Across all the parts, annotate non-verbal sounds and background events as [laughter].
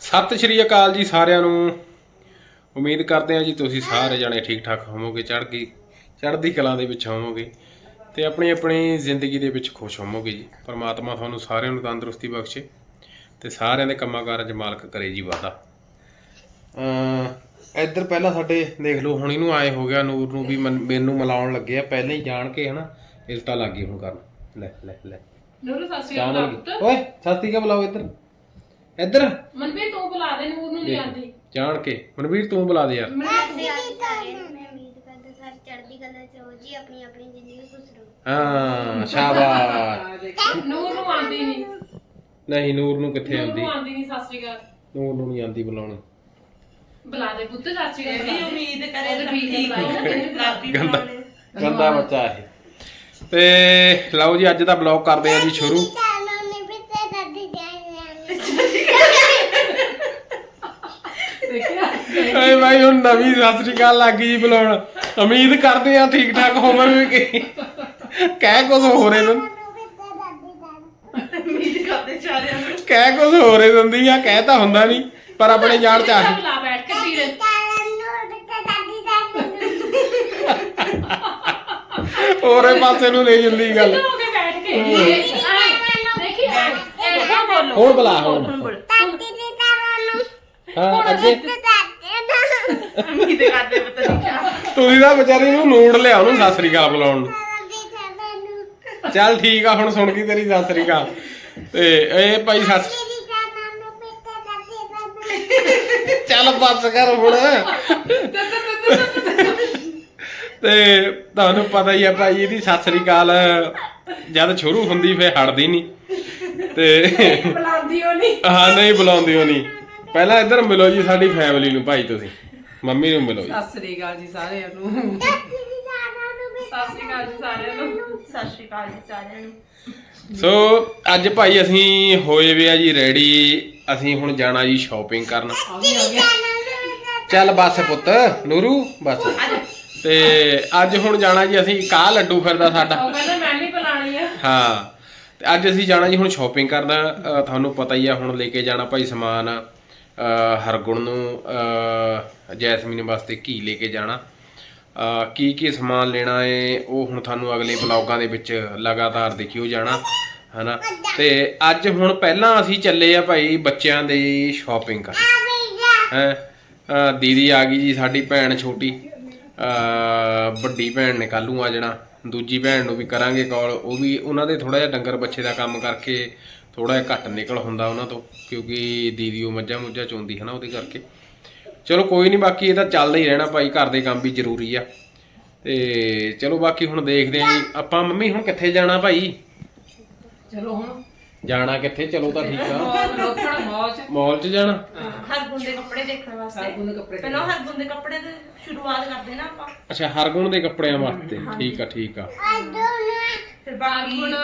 ਸਤਿ ਸ਼੍ਰੀ ਅਕਾਲ ਜੀ ਸਾਰਿਆਂ ਨੂੰ। ਉਮੀਦ ਕਰਦੇ ਹਾਂ ਜੀ ਤੁਸੀਂ ਸਾਰੇ ਜਣੇ ਠੀਕ ਠਾਕ ਹੋਵੋਗੇ ਚੜ੍ਹਦੀ ਚੜ੍ਹਦੀ ਕਲਾ ਦੇ ਵਿੱਚ ਹੋਵੋਗੇ ਤੇ ਆਪਣੀ ਆਪਣੀ ਜ਼ਿੰਦਗੀ ਦੇ ਵਿੱਚ ਖੁਸ਼ ਹੋਵੋਗੇ ਜੀ। ਪਰਮਾਤਮਾ ਤੁਹਾਨੂੰ ਸਾਰਿਆਂ ਨੂੰ ਤੰਦਰੁਸਤੀ ਬਖਸ਼ੇ ਤੇ ਸਾਰਿਆਂ ਦੇ ਕੰਮਾਂ ਕਾਰਾਂ 'ਚ ਮਾਲਕ ਕਰੇ ਜੀ ਵਾਦਾ ਅ ਇੱਧਰ ਪਹਿਲਾਂ ਸਾਡੇ ਦੇਖ ਲਓ ਹੁਣ ਇਹਨੂੰ ਆਏ ਹੋ ਗਿਆ ਨੂਰ ਨੂੰ ਵੀ ਮਨ- ਮਿਲਾਉਣ ਲੱਗੇ ਆ ਪਹਿਲਾਂ ਹੀ ਜਾਣ ਕੇ ਹਨਾ ਇਲਟਾ ਲੱਗ ਗਈ ਹੁਣ ਕਰਨ। ਲੈ ਲੈ ਲੈ। ਨੂਰ ਸਤਿ ਸ਼੍ਰੀ ਅਕਾਲ ਓਏ ਸਸਤੀ ਕਾ ਬੁਲਾਓ ਇੱਧਰ। ਇੱਧਰ। ਮਨਵੀਰ ਤੂੰ ਬੁਲਾ ਦੇ ਨੂਰ ਨੂੰ ਨਹੀਂ ਆਂਦੀ ਜਾਣ ਕੇ। ਮਨਵੀਰ ਤੂੰ ਬੁਲਾ ਦੇ ਯਾਰ। ਮੈਂ ਉਮੀਦ ਕਰਦਾ ਸਾਰੇ ਚੜ੍ਹਦੀ ਕਲਾ ਚ ਹੋ ਜੀ ਆਪਣੀ ਆਪਣੀ ਜ਼ਿੰਦਗੀ ਖੁਸ਼ ਰਹੋ। ਹਾਂ ਸ਼ਾਬਾਸ਼। ਨੂਰ ਨੂੰ ਆਂਦੀ ਨਹੀਂ ਨਹੀਂ ਨੂਰ ਨੂੰ ਕਿੱਥੇ ਨੂਰ ਆਉਂਦੀ? ਨੂੰ ਆਂਦੀ ਨਹੀਂ ਸਤਿ ਸ਼੍ਰੀ ਅਕਾਲ। ਨੂਰ ਨੂੰ ਨਹੀਂ ਆਉਂਦੀ ਬੁਲਾਉਣੀ। ਬੁਲਾ ਦੇ ਪੁੱਤ ਸਤਿ ਸ਼੍ਰੀ ਅਕਾਲ। ਵੀ ਉਮੀਦ ਕਰੇ ਉਹਦੇ ਠੀਕ ਬੁਲਾਈ ਗੰਦਾ ਗੰਦਾ ਬੱਚਾ ਇਹ। ਤੇ ਲਓ ਜੀ ਅੱਜ ਦਾ ਬਲੌਗ ਕਰਦੇ ਆ ਜੀ ਸ਼ੁਰੂ ਚੈਨਲ ਨੇ ਵੀ ਤੇ ਦਾਦੀ ਜਾਏ ਦੇਖਿਆ ਏ ਭਾਈ ਹੁਣ ਨਵੀਂ ਸਤਿ ਸ੍ਰੀ ਅਕਾਲ ਲੱਗ ਗਈ ਬੁਲਾਉਣ ਉਮੀਦ ਕਰਦੇ ਆ ਠੀਕ ਠਾਕ ਹੋਵਾਂਗੇ ਕਿ ਕਹਿ ਕੁਝ ਹੋ ਰਹੇ ਨੇ ਉਮੀਦ ਕਰਦੇ ਚਾਰਿਆਂ ਨੂੰ ਕਹਿ ਕੁਝ ਹੋ ਰਹੇ ਦਿੰਦੀ ਆ ਕਹਿ ਤਾਂ ਹੁੰਦਾ ਨਹੀਂ ਪਰ ਆਪਣੇ ਜਾਣ ਚ ਆ ਗਈ। ਬੁਲਾ ਬੈਠ ਕੇ ਵੀਰ ਹੋਰੇ ਪਾਸੇ ਨੂੰ ਲੈ ਜਾਂਦੀ ਗੱਲ ਹੋ ਕੇ ਬੈਠ ਕੇ ਦੇਖੀ ਐਦਾਂ ਬੋਲੋ ਹੁਣ ਬੁਲਾ ਹੁਣ ਹਾਂ ਅੱਗੇ ਉਮੀਦ ਕਰਦੇ ਪਤਾ ਨਹੀਂ ਕਿਆ। ਤੁਸੀਂ ਤਾਂ ਵਿਚਾਰੀ ਨੂੰ ਨੂੜ ਲਿਆ ਉਹਨੂੰ ਸਤਿ ਸ੍ਰੀ ਅਕਾਲ ਬੁਲਾਉਣ ਨੂੰ। ਚੱਲ ਠੀਕ ਆ ਹੁਣ ਸੁਣ ਗਈ ਤੇਰੀ ਸਤਿ ਸ੍ਰੀ ਅਕਾਲ। ਤੇ ਇਹ ਭਾਈ ਸੱਸ ਚੱਲ ਬੱਸ ਕਰ ਹੁਣ। ਤੇ ਤੁਹਾਨੂੰ ਪਤਾ ਹੀ ਆ ਭਾਈ ਇਹਦੀ ਸਤਿ ਸ੍ਰੀ ਅਕਾਲ ਜਦ ਸ਼ੁਰੂ ਹੁੰਦੀ ਫੇ ਹਟਦੀ ਨਹੀਂ ਤੇ ਬੁਲਾਉਂਦੀ ਹੋ ਨਹੀਂ ਹਾਂ ਨਹੀਂ ਬੁਲਾਉਂਦੀ ਉਹ ਨਹੀਂ ਪਹਿਲਾਂ ਇੱਧਰ ਮਿਲੋ ਜੀ ਸਾਡੀ ਫੈਮਿਲੀ ਨੂੰ ਭਾਈ ਤੁਸੀਂ। ਮੰਮੀ ਨੂੰ ਮਿਲੋ ਜੀ। ਸਤਿ ਸ਼੍ਰੀ ਅਕਾਲ ਜੀ ਸਾਰਿਆਂ ਨੂੰ। ਸਤਿ ਸ਼੍ਰੀ ਅਕਾਲ ਜੀ ਸਾਰਿਆਂ ਨੂੰ। ਸਤਿ ਸ਼੍ਰੀ ਅਕਾਲ ਜੀ ਸਾਰਿਆਂ ਨੂੰ। ਸੋ ਅੱਜ ਭਾਈ ਅਸੀਂ ਹੋਏ ਵੇ ਆ ਜੀ ਰੈਡੀ। ਅਸੀਂ ਹੁਣ ਜਾਣਾ ਜੀ ਸ਼ਾਪਿੰਗ ਕਰਨ। ਆ ਗਈ ਆ ਗਿਆ ਚੱਲ ਬੱਸ ਪੁੱਤ ਨੂਰੂ ਬੱਸ। ਤੇ ਅੱਜ ਹੁਣ ਜਾਣਾ ਜੀ ਅਸੀਂ ਕਾ ਲੱਡੂ ਫਿਰਦਾ ਸਾਡਾ। ਉਹ ਕਹਿੰਦਾ ਮੈਂ ਨਹੀਂ ਬੁਲਾਣੀ ਆ। ਹਾਂ ਤੇ ਅੱਜ ਅਸੀਂ ਜਾਣਾ ਜੀ ਹੁਣ ਸ਼ਾਪਿੰਗ ਕਰਨਾ। ਅ, ਤੁਹਾਨੂੰ ਪਤਾ ਹੀ ਆ ਹੁਣ ਲੈ ਕੇ ਜਾਣਾ ਭਾਈ ਸਮਾਨ। ਹਰਗੁਣ ਨੂੰ ਜੈਸਮੀਨ ਵਾਸਤੇ ਘੀ ਲੈ ਕੇ ਜਾਣਾ। ਕੀ ਕੀ ਸਮਾਨ ਲੈਣਾ ਏ, ਉਹ ਹੁਣ ਤੁਹਾਨੂੰ ਅਗਲੇ ਵਲੌਗਾਂ ਦੇ ਵਿੱਚ ਲਗਾਤਾਰ ਦੇਖਿਓ ਜਾਣਾ, ਹਨਾ? ਤੇ ਅੱਜ ਹੁਣ ਪਹਿਲਾਂ ਅਸੀਂ ਚੱਲੇ ਆ ਭਾਈ ਬੱਚਿਆਂ ਦੀ ਸ਼ਾਪਿੰਗ ਕਰਨ। ਹੈ? ਦੀਦੀ ਆ ਗਈ ਜੀ, ਸਾਡੀ ਭੈਣ ਛੋਟੀ। ਵੱਡੀ ਭੈਣ ਨੇ ਕੱਲ੍ਹ ਨੂੰ ਆ ਜਾਣਾ। ਦੂਜੀ ਭੈਣ ਨੂੰ ਵੀ ਕਰਾਂਗੇ ਕਾਲ ਉਹ ਵੀ, ਉਹਨਾਂ ਦੇ ਥੋੜਾ ਜਿਹਾ ਡੰਗਰ ਬੱਚੇ ਦਾ ਕੰਮ ਕਰਕੇ ਥੋੜਾ ਜਿਹਾ ਘੱਟ ਨਿਕਲ ਹੁੰਦਾ ਉਹਨਾਂ ਤੋਂ ਕਿਉਂਕਿ ਦੀਦੀ ਉਹ ਮੱਝਾਂ ਮੁੱਝਾਂ ਚੋਂਦੀ ਹੈ ਨਾ ਉਹਦੇ ਕਰਕੇ। ਚਲੋ ਕੋਈ ਨਹੀਂ ਬਾਕੀ ਇਹ ਤਾਂ ਚੱਲਦਾ ਹੀ ਰਹਿਣਾ ਭਾਈ ਘਰ ਦੇ ਕੰਮ ਵੀ ਜ਼ਰੂਰੀ ਆ। ਤੇ ਚਲੋ ਬਾਕੀ ਹੁਣ ਦੇਖਦੇ ਆਂ ਜੀ। ਆਪਾਂ ਮੰਮੀ ਹੁਣ ਕਿੱਥੇ ਜਾਣਾ ਭਾਈ? ਚਲੋ ਹੁਣ। ਜਾਣਾ ਕਿੱਥੇ? ਚਲੋ ਤਾਂ ਠੀਕ ਆ। ਮੌਜ ਮਾਲ 'ਚ। ਜਾਣਾ? ਹਰ ਦੇ ਕੱਪੜੇ ਦੇਖਣ ਵਾਸਤੇ। ਹਰਗੁਣ ਦੇ ਕੱਪੜੇ ਪਹਿਲਾਂ ਹਰ ਦੇ ਕੱਪੜੇ ਤੇ ਸ਼ੁਰੂਆਤ ਕਰਦੇ ਨਾ ਆਪਾਂ। ਅੱਛਾ ਹਰਗੁਣ ਦੇ ਕੱਪੜਿਆਂ ਵਾਸਤੇ। ਠੀਕ ਆ ਠੀਕ ਆ। ਫਿਰ ਬਾਕੀ ਹੁਣ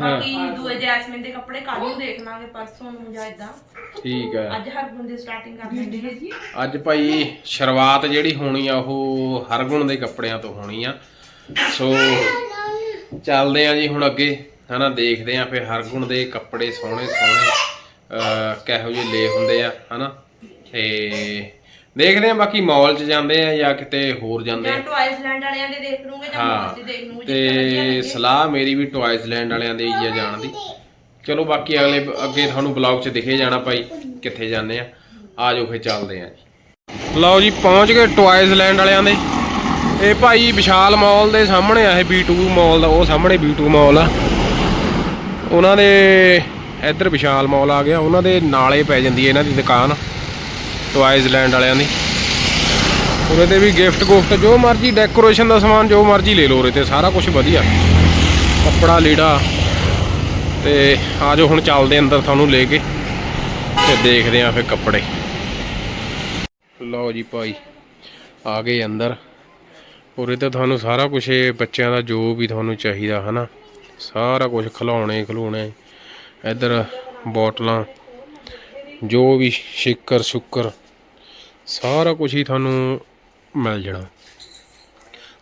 ਬਾਕੀ ਦੂਏ ਜੈਸਮਿਨ ਦੇ ਕੱਪੜੇ ਕੱਲ ਨੂੰ ਦੇਖ ਲਾਂਗੇ ਪਰਸੋਂ ਨੂੰ ਜਾਂ ਇਦਾਂ ਠੀਕ ਆ ਅੱਜ ਹਰ ਦੇ ਸਟਾਰਟਿੰਗ ਕਰ ਦਿੰਦੇ ਹਾਂ ਜੀ। ਅੱਜ ਭਾਈ ਸ਼ੁਰੂਆਤ ਜਿਹੜੀ ਹੋਣੀ ਆ ਉਹ ਹਰਗੁਣ ਦੇ ਕੱਪੜਿਆਂ ਤੋਂ ਹੋਣੀ ਆ। ਸੋ ਚੱਲਦੇ ਆ ਜੀ ਹੁਣ ਅੱਗੇ ਹਨਾ ਦੇਖਦੇ ਆ ਫਿਰ ਹਰਗੁਣ ਦੇ ਕੱਪੜੇ ਸੋਹਣੇ ਸੋਹਣੇ ਅਹ ਕਿਹੋ ਜਿਹੇ ਲੈ ਹੁੰਦੇ ਆ ਹਨਾ? ਤੇ ਦੇਖਦੇ ਆ ਬਾਕੀ ਮਾਲ 'ਚ ਜਾਂਦੇ ਆ ਜਾਂ ਕਿਤੇ ਹੋਰ ਜਾਂਦੇ ਜਾਂ ਆ ਟਵਾਈਸ ਲੈਂਡ ਵਾਲਿਆਂ ਦੇ ਦੇਖ ਲੂੰਗੇ ਜਾਂ ਹਾਂ ਦੇ ਦੇਖ ਲੂੰਗੇ ਵਧੀਆ ਤੇ ਲੱਗੇ। ਸਲਾਹ ਮੇਰੀ ਵੀ ਟੌਇਜ਼ ਲੈਂਡ ਵਾਲਿਆਂ ਦੇ ਹੀ ਆ ਜਾਣ ਦੀ। ਚਲੋ ਬਾਕੀ ਅਗਲੇ ਅੱਗੇ ਤੁਹਾਨੂੰ ਬਲੌਗ 'ਚ ਦਿਖੇ ਜਾਣਾ ਭਾਈ ਕਿੱਥੇ ਜਾਂਦੇ ਆ। ਆ ਜਾਓ ਫਿਰ ਚੱਲਦੇ ਆ ਜੀ। ਲਓ ਜੀ ਪਹੁੰਚ ਗਏ ਟੌਇਜ਼ ਲੈਂਡ ਵਾਲਿਆਂ ਦੇ। ਇਹ ਭਾਈ ਵਿਸ਼ਾਲ ਮਾਲ ਦੇ ਸਾਹਮਣੇ ਆ ਇਹ B2 ਮਾਲ ਦਾ ਉਹ ਸਾਹਮਣੇ B2 ਮਾਲ ਆ। ਉਹਨਾਂ ਦੇ ਇੱਧਰ ਵਿਸ਼ਾਲ ਮਾਲ ਆ ਗਿਆ ਉਹਨਾਂ ਦੇ ਨਾਲੇ ਪੈ ਜਾਂਦੀ ਹੈ ਇਹਨਾਂ ਦੀ ਦੁਕਾਨ। ਟੌਇਜ਼ ਲੈਂਡ ਵਾਲਿਆਂ ਦੀ। ਉਰੇ ਤੇ ਵੀ ਗਿਫਟ ਗੁਫਟ, ਜੋ ਮਰਜ਼ੀ ਡੈਕੋਰੇਸ਼ਨ ਦਾ ਸਮਾਨ, ਜੋ ਮਰਜ਼ੀ ਲੈ ਲਓ ਉਰੇ ਤੇ, ਸਾਰਾ ਕੁਝ ਵਧੀਆ। ਕੱਪੜਾ, ਲੀੜਾ, ਤੇ ਆਜੋ ਹੁਣ ਚੱਲਦੇ ਅੰਦਰ ਤੁਹਾਨੂੰ ਲੈ ਕੇ, ਤੇ ਦੇਖਦੇ ਆਂ ਫਿਰ ਕੱਪੜੇ। ਲਓ ਜੀ ਭਾਈ, ਆ ਗਏ ਅੰਦਰ। ਉਰੇ ਤੇ ਤੁਹਾਨੂੰ ਸਾਰਾ ਕੁਝ ਬੱਚਿਆਂ ਦਾ ਜੋ ਵੀ ਤੁਹਾਨੂੰ ਚਾਹੀਦਾ, ਹਨਾ? ਸਾਰਾ ਕੁਝ ਖਿਲਾਉਣੇ ਖਿਲੌਣੇ ਇੱਧਰ ਬੋਟਲਾਂ ਜੋ ਵੀ ਸ਼ਿਕਰ ਸ਼ੁਕਰ, ਸਾਰਾ ਕੁਝ ਹੀ ਤੁਹਾਨੂੰ ਮਿਲ ਜਾਣਾ।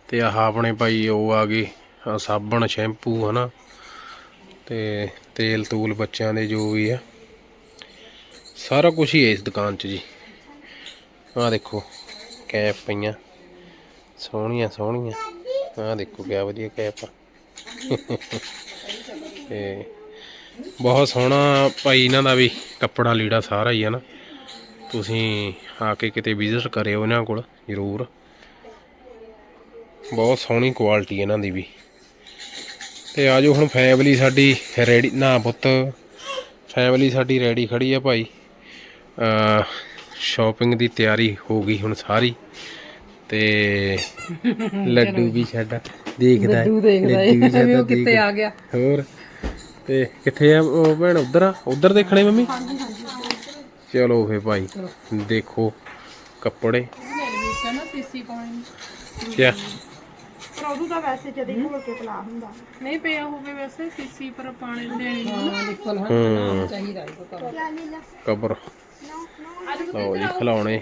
ਤੇ ਆਹ ਆਪਣੇ ਭਾਈ ਉਹ ਆ ਗਏ, ਆਹ ਸਾਬਣ, ਸ਼ੈਂਪੂ, ਹਨਾ। ਤੇ ਤੇਲ ਤੂਲ ਬੱਚਿਆਂ ਦੇ ਜੋ ਵੀ ਆ। ਸਾਰਾ ਕੁਝ ਹੀ ਹੈ ਇਸ ਦੁਕਾਨ 'ਚ ਜੀ। ਆਹ ਦੇਖੋ, ਕੈਪ ਪਈਆਂ। ਸੋਹਣੀਆਂ ਸੋਹਣੀਆਂ। ਆਹ ਦੇਖੋ ਕਿਆ ਵਧੀਆ ਕੈਪ ਆ। [laughs] ਤੇ ਬਹੁਤ ਸੋਹਣਾ ਭਾਈ ਇਹਨਾਂ ਦਾ ਵੀ ਕੱਪੜਾ ਲੀੜਾ ਸਾਰਾ ਹੀ ਹੈ ਨਾ। ਤੁਸੀਂ ਆ ਕੇ ਕਿਤੇ ਵਿਜ਼ਿਟ ਕਰਿਓ ਇਹਨਾਂ ਕੋਲ ਜ਼ਰੂਰ। ਬਹੁਤ ਸੋਹਣੀ ਕੁਆਲਿਟੀ ਇਹਨਾਂ ਦੀ ਵੀ। ਤੇ ਆਜੋ ਹੁਣ ਫੈਮਿਲੀ ਸਾਡੀ ਰੈਡੀ ਨਾ ਪੁੱਤ ਫੈਮਿਲੀ ਸਾਡੀ ਰੈਡੀ ਖੜੀ ਆ ਭਾਈ। ਸ਼ਾਪਿੰਗ ਦੀ ਤਿਆਰੀ ਹੋ ਗਈ ਹੁਣ ਸਾਰੀ। ਤੇ [laughs] ਲੱਡੂ ਵੀ ਸਾਡਾ ਦੇਖਦਾ ਲੱਡੂ ਦੇਖਦਾ ਉਹ ਕਿੱਥੇ ਆ ਗਿਆ। ਹੋਰ? ਤੇ ਕਿੱਥੇ ਆ ਉਹ ਭੈਣ ਉਧਰ ਆ? ਉਧਰ ਦੇਖਣੇ ਮੰਮੀ? ਚਲੋ ਫੇ ਭਾਈ ਦੇਖੋ ਕੱਪੜੇ। ਕਿਆ? ਪਰ ਉਹਨੂੰ ਤਾਂ ਵੈਸੇ ਜਦੇ ਹੀ ਘੋਲ ਕੇ ਪਲਾ ਹੁੰਦਾ ਨਹੀਂ ਪਿਆ ਹੋਵੇ ਵੈਸੇ ਸੀਸੀ ਪਰ ਪਾਣੀ ਦੇਣੀ ਹੂੰ। ਕਬਰ। ਲਓ ਜੀ ਖਿਲਾਉਣੇ।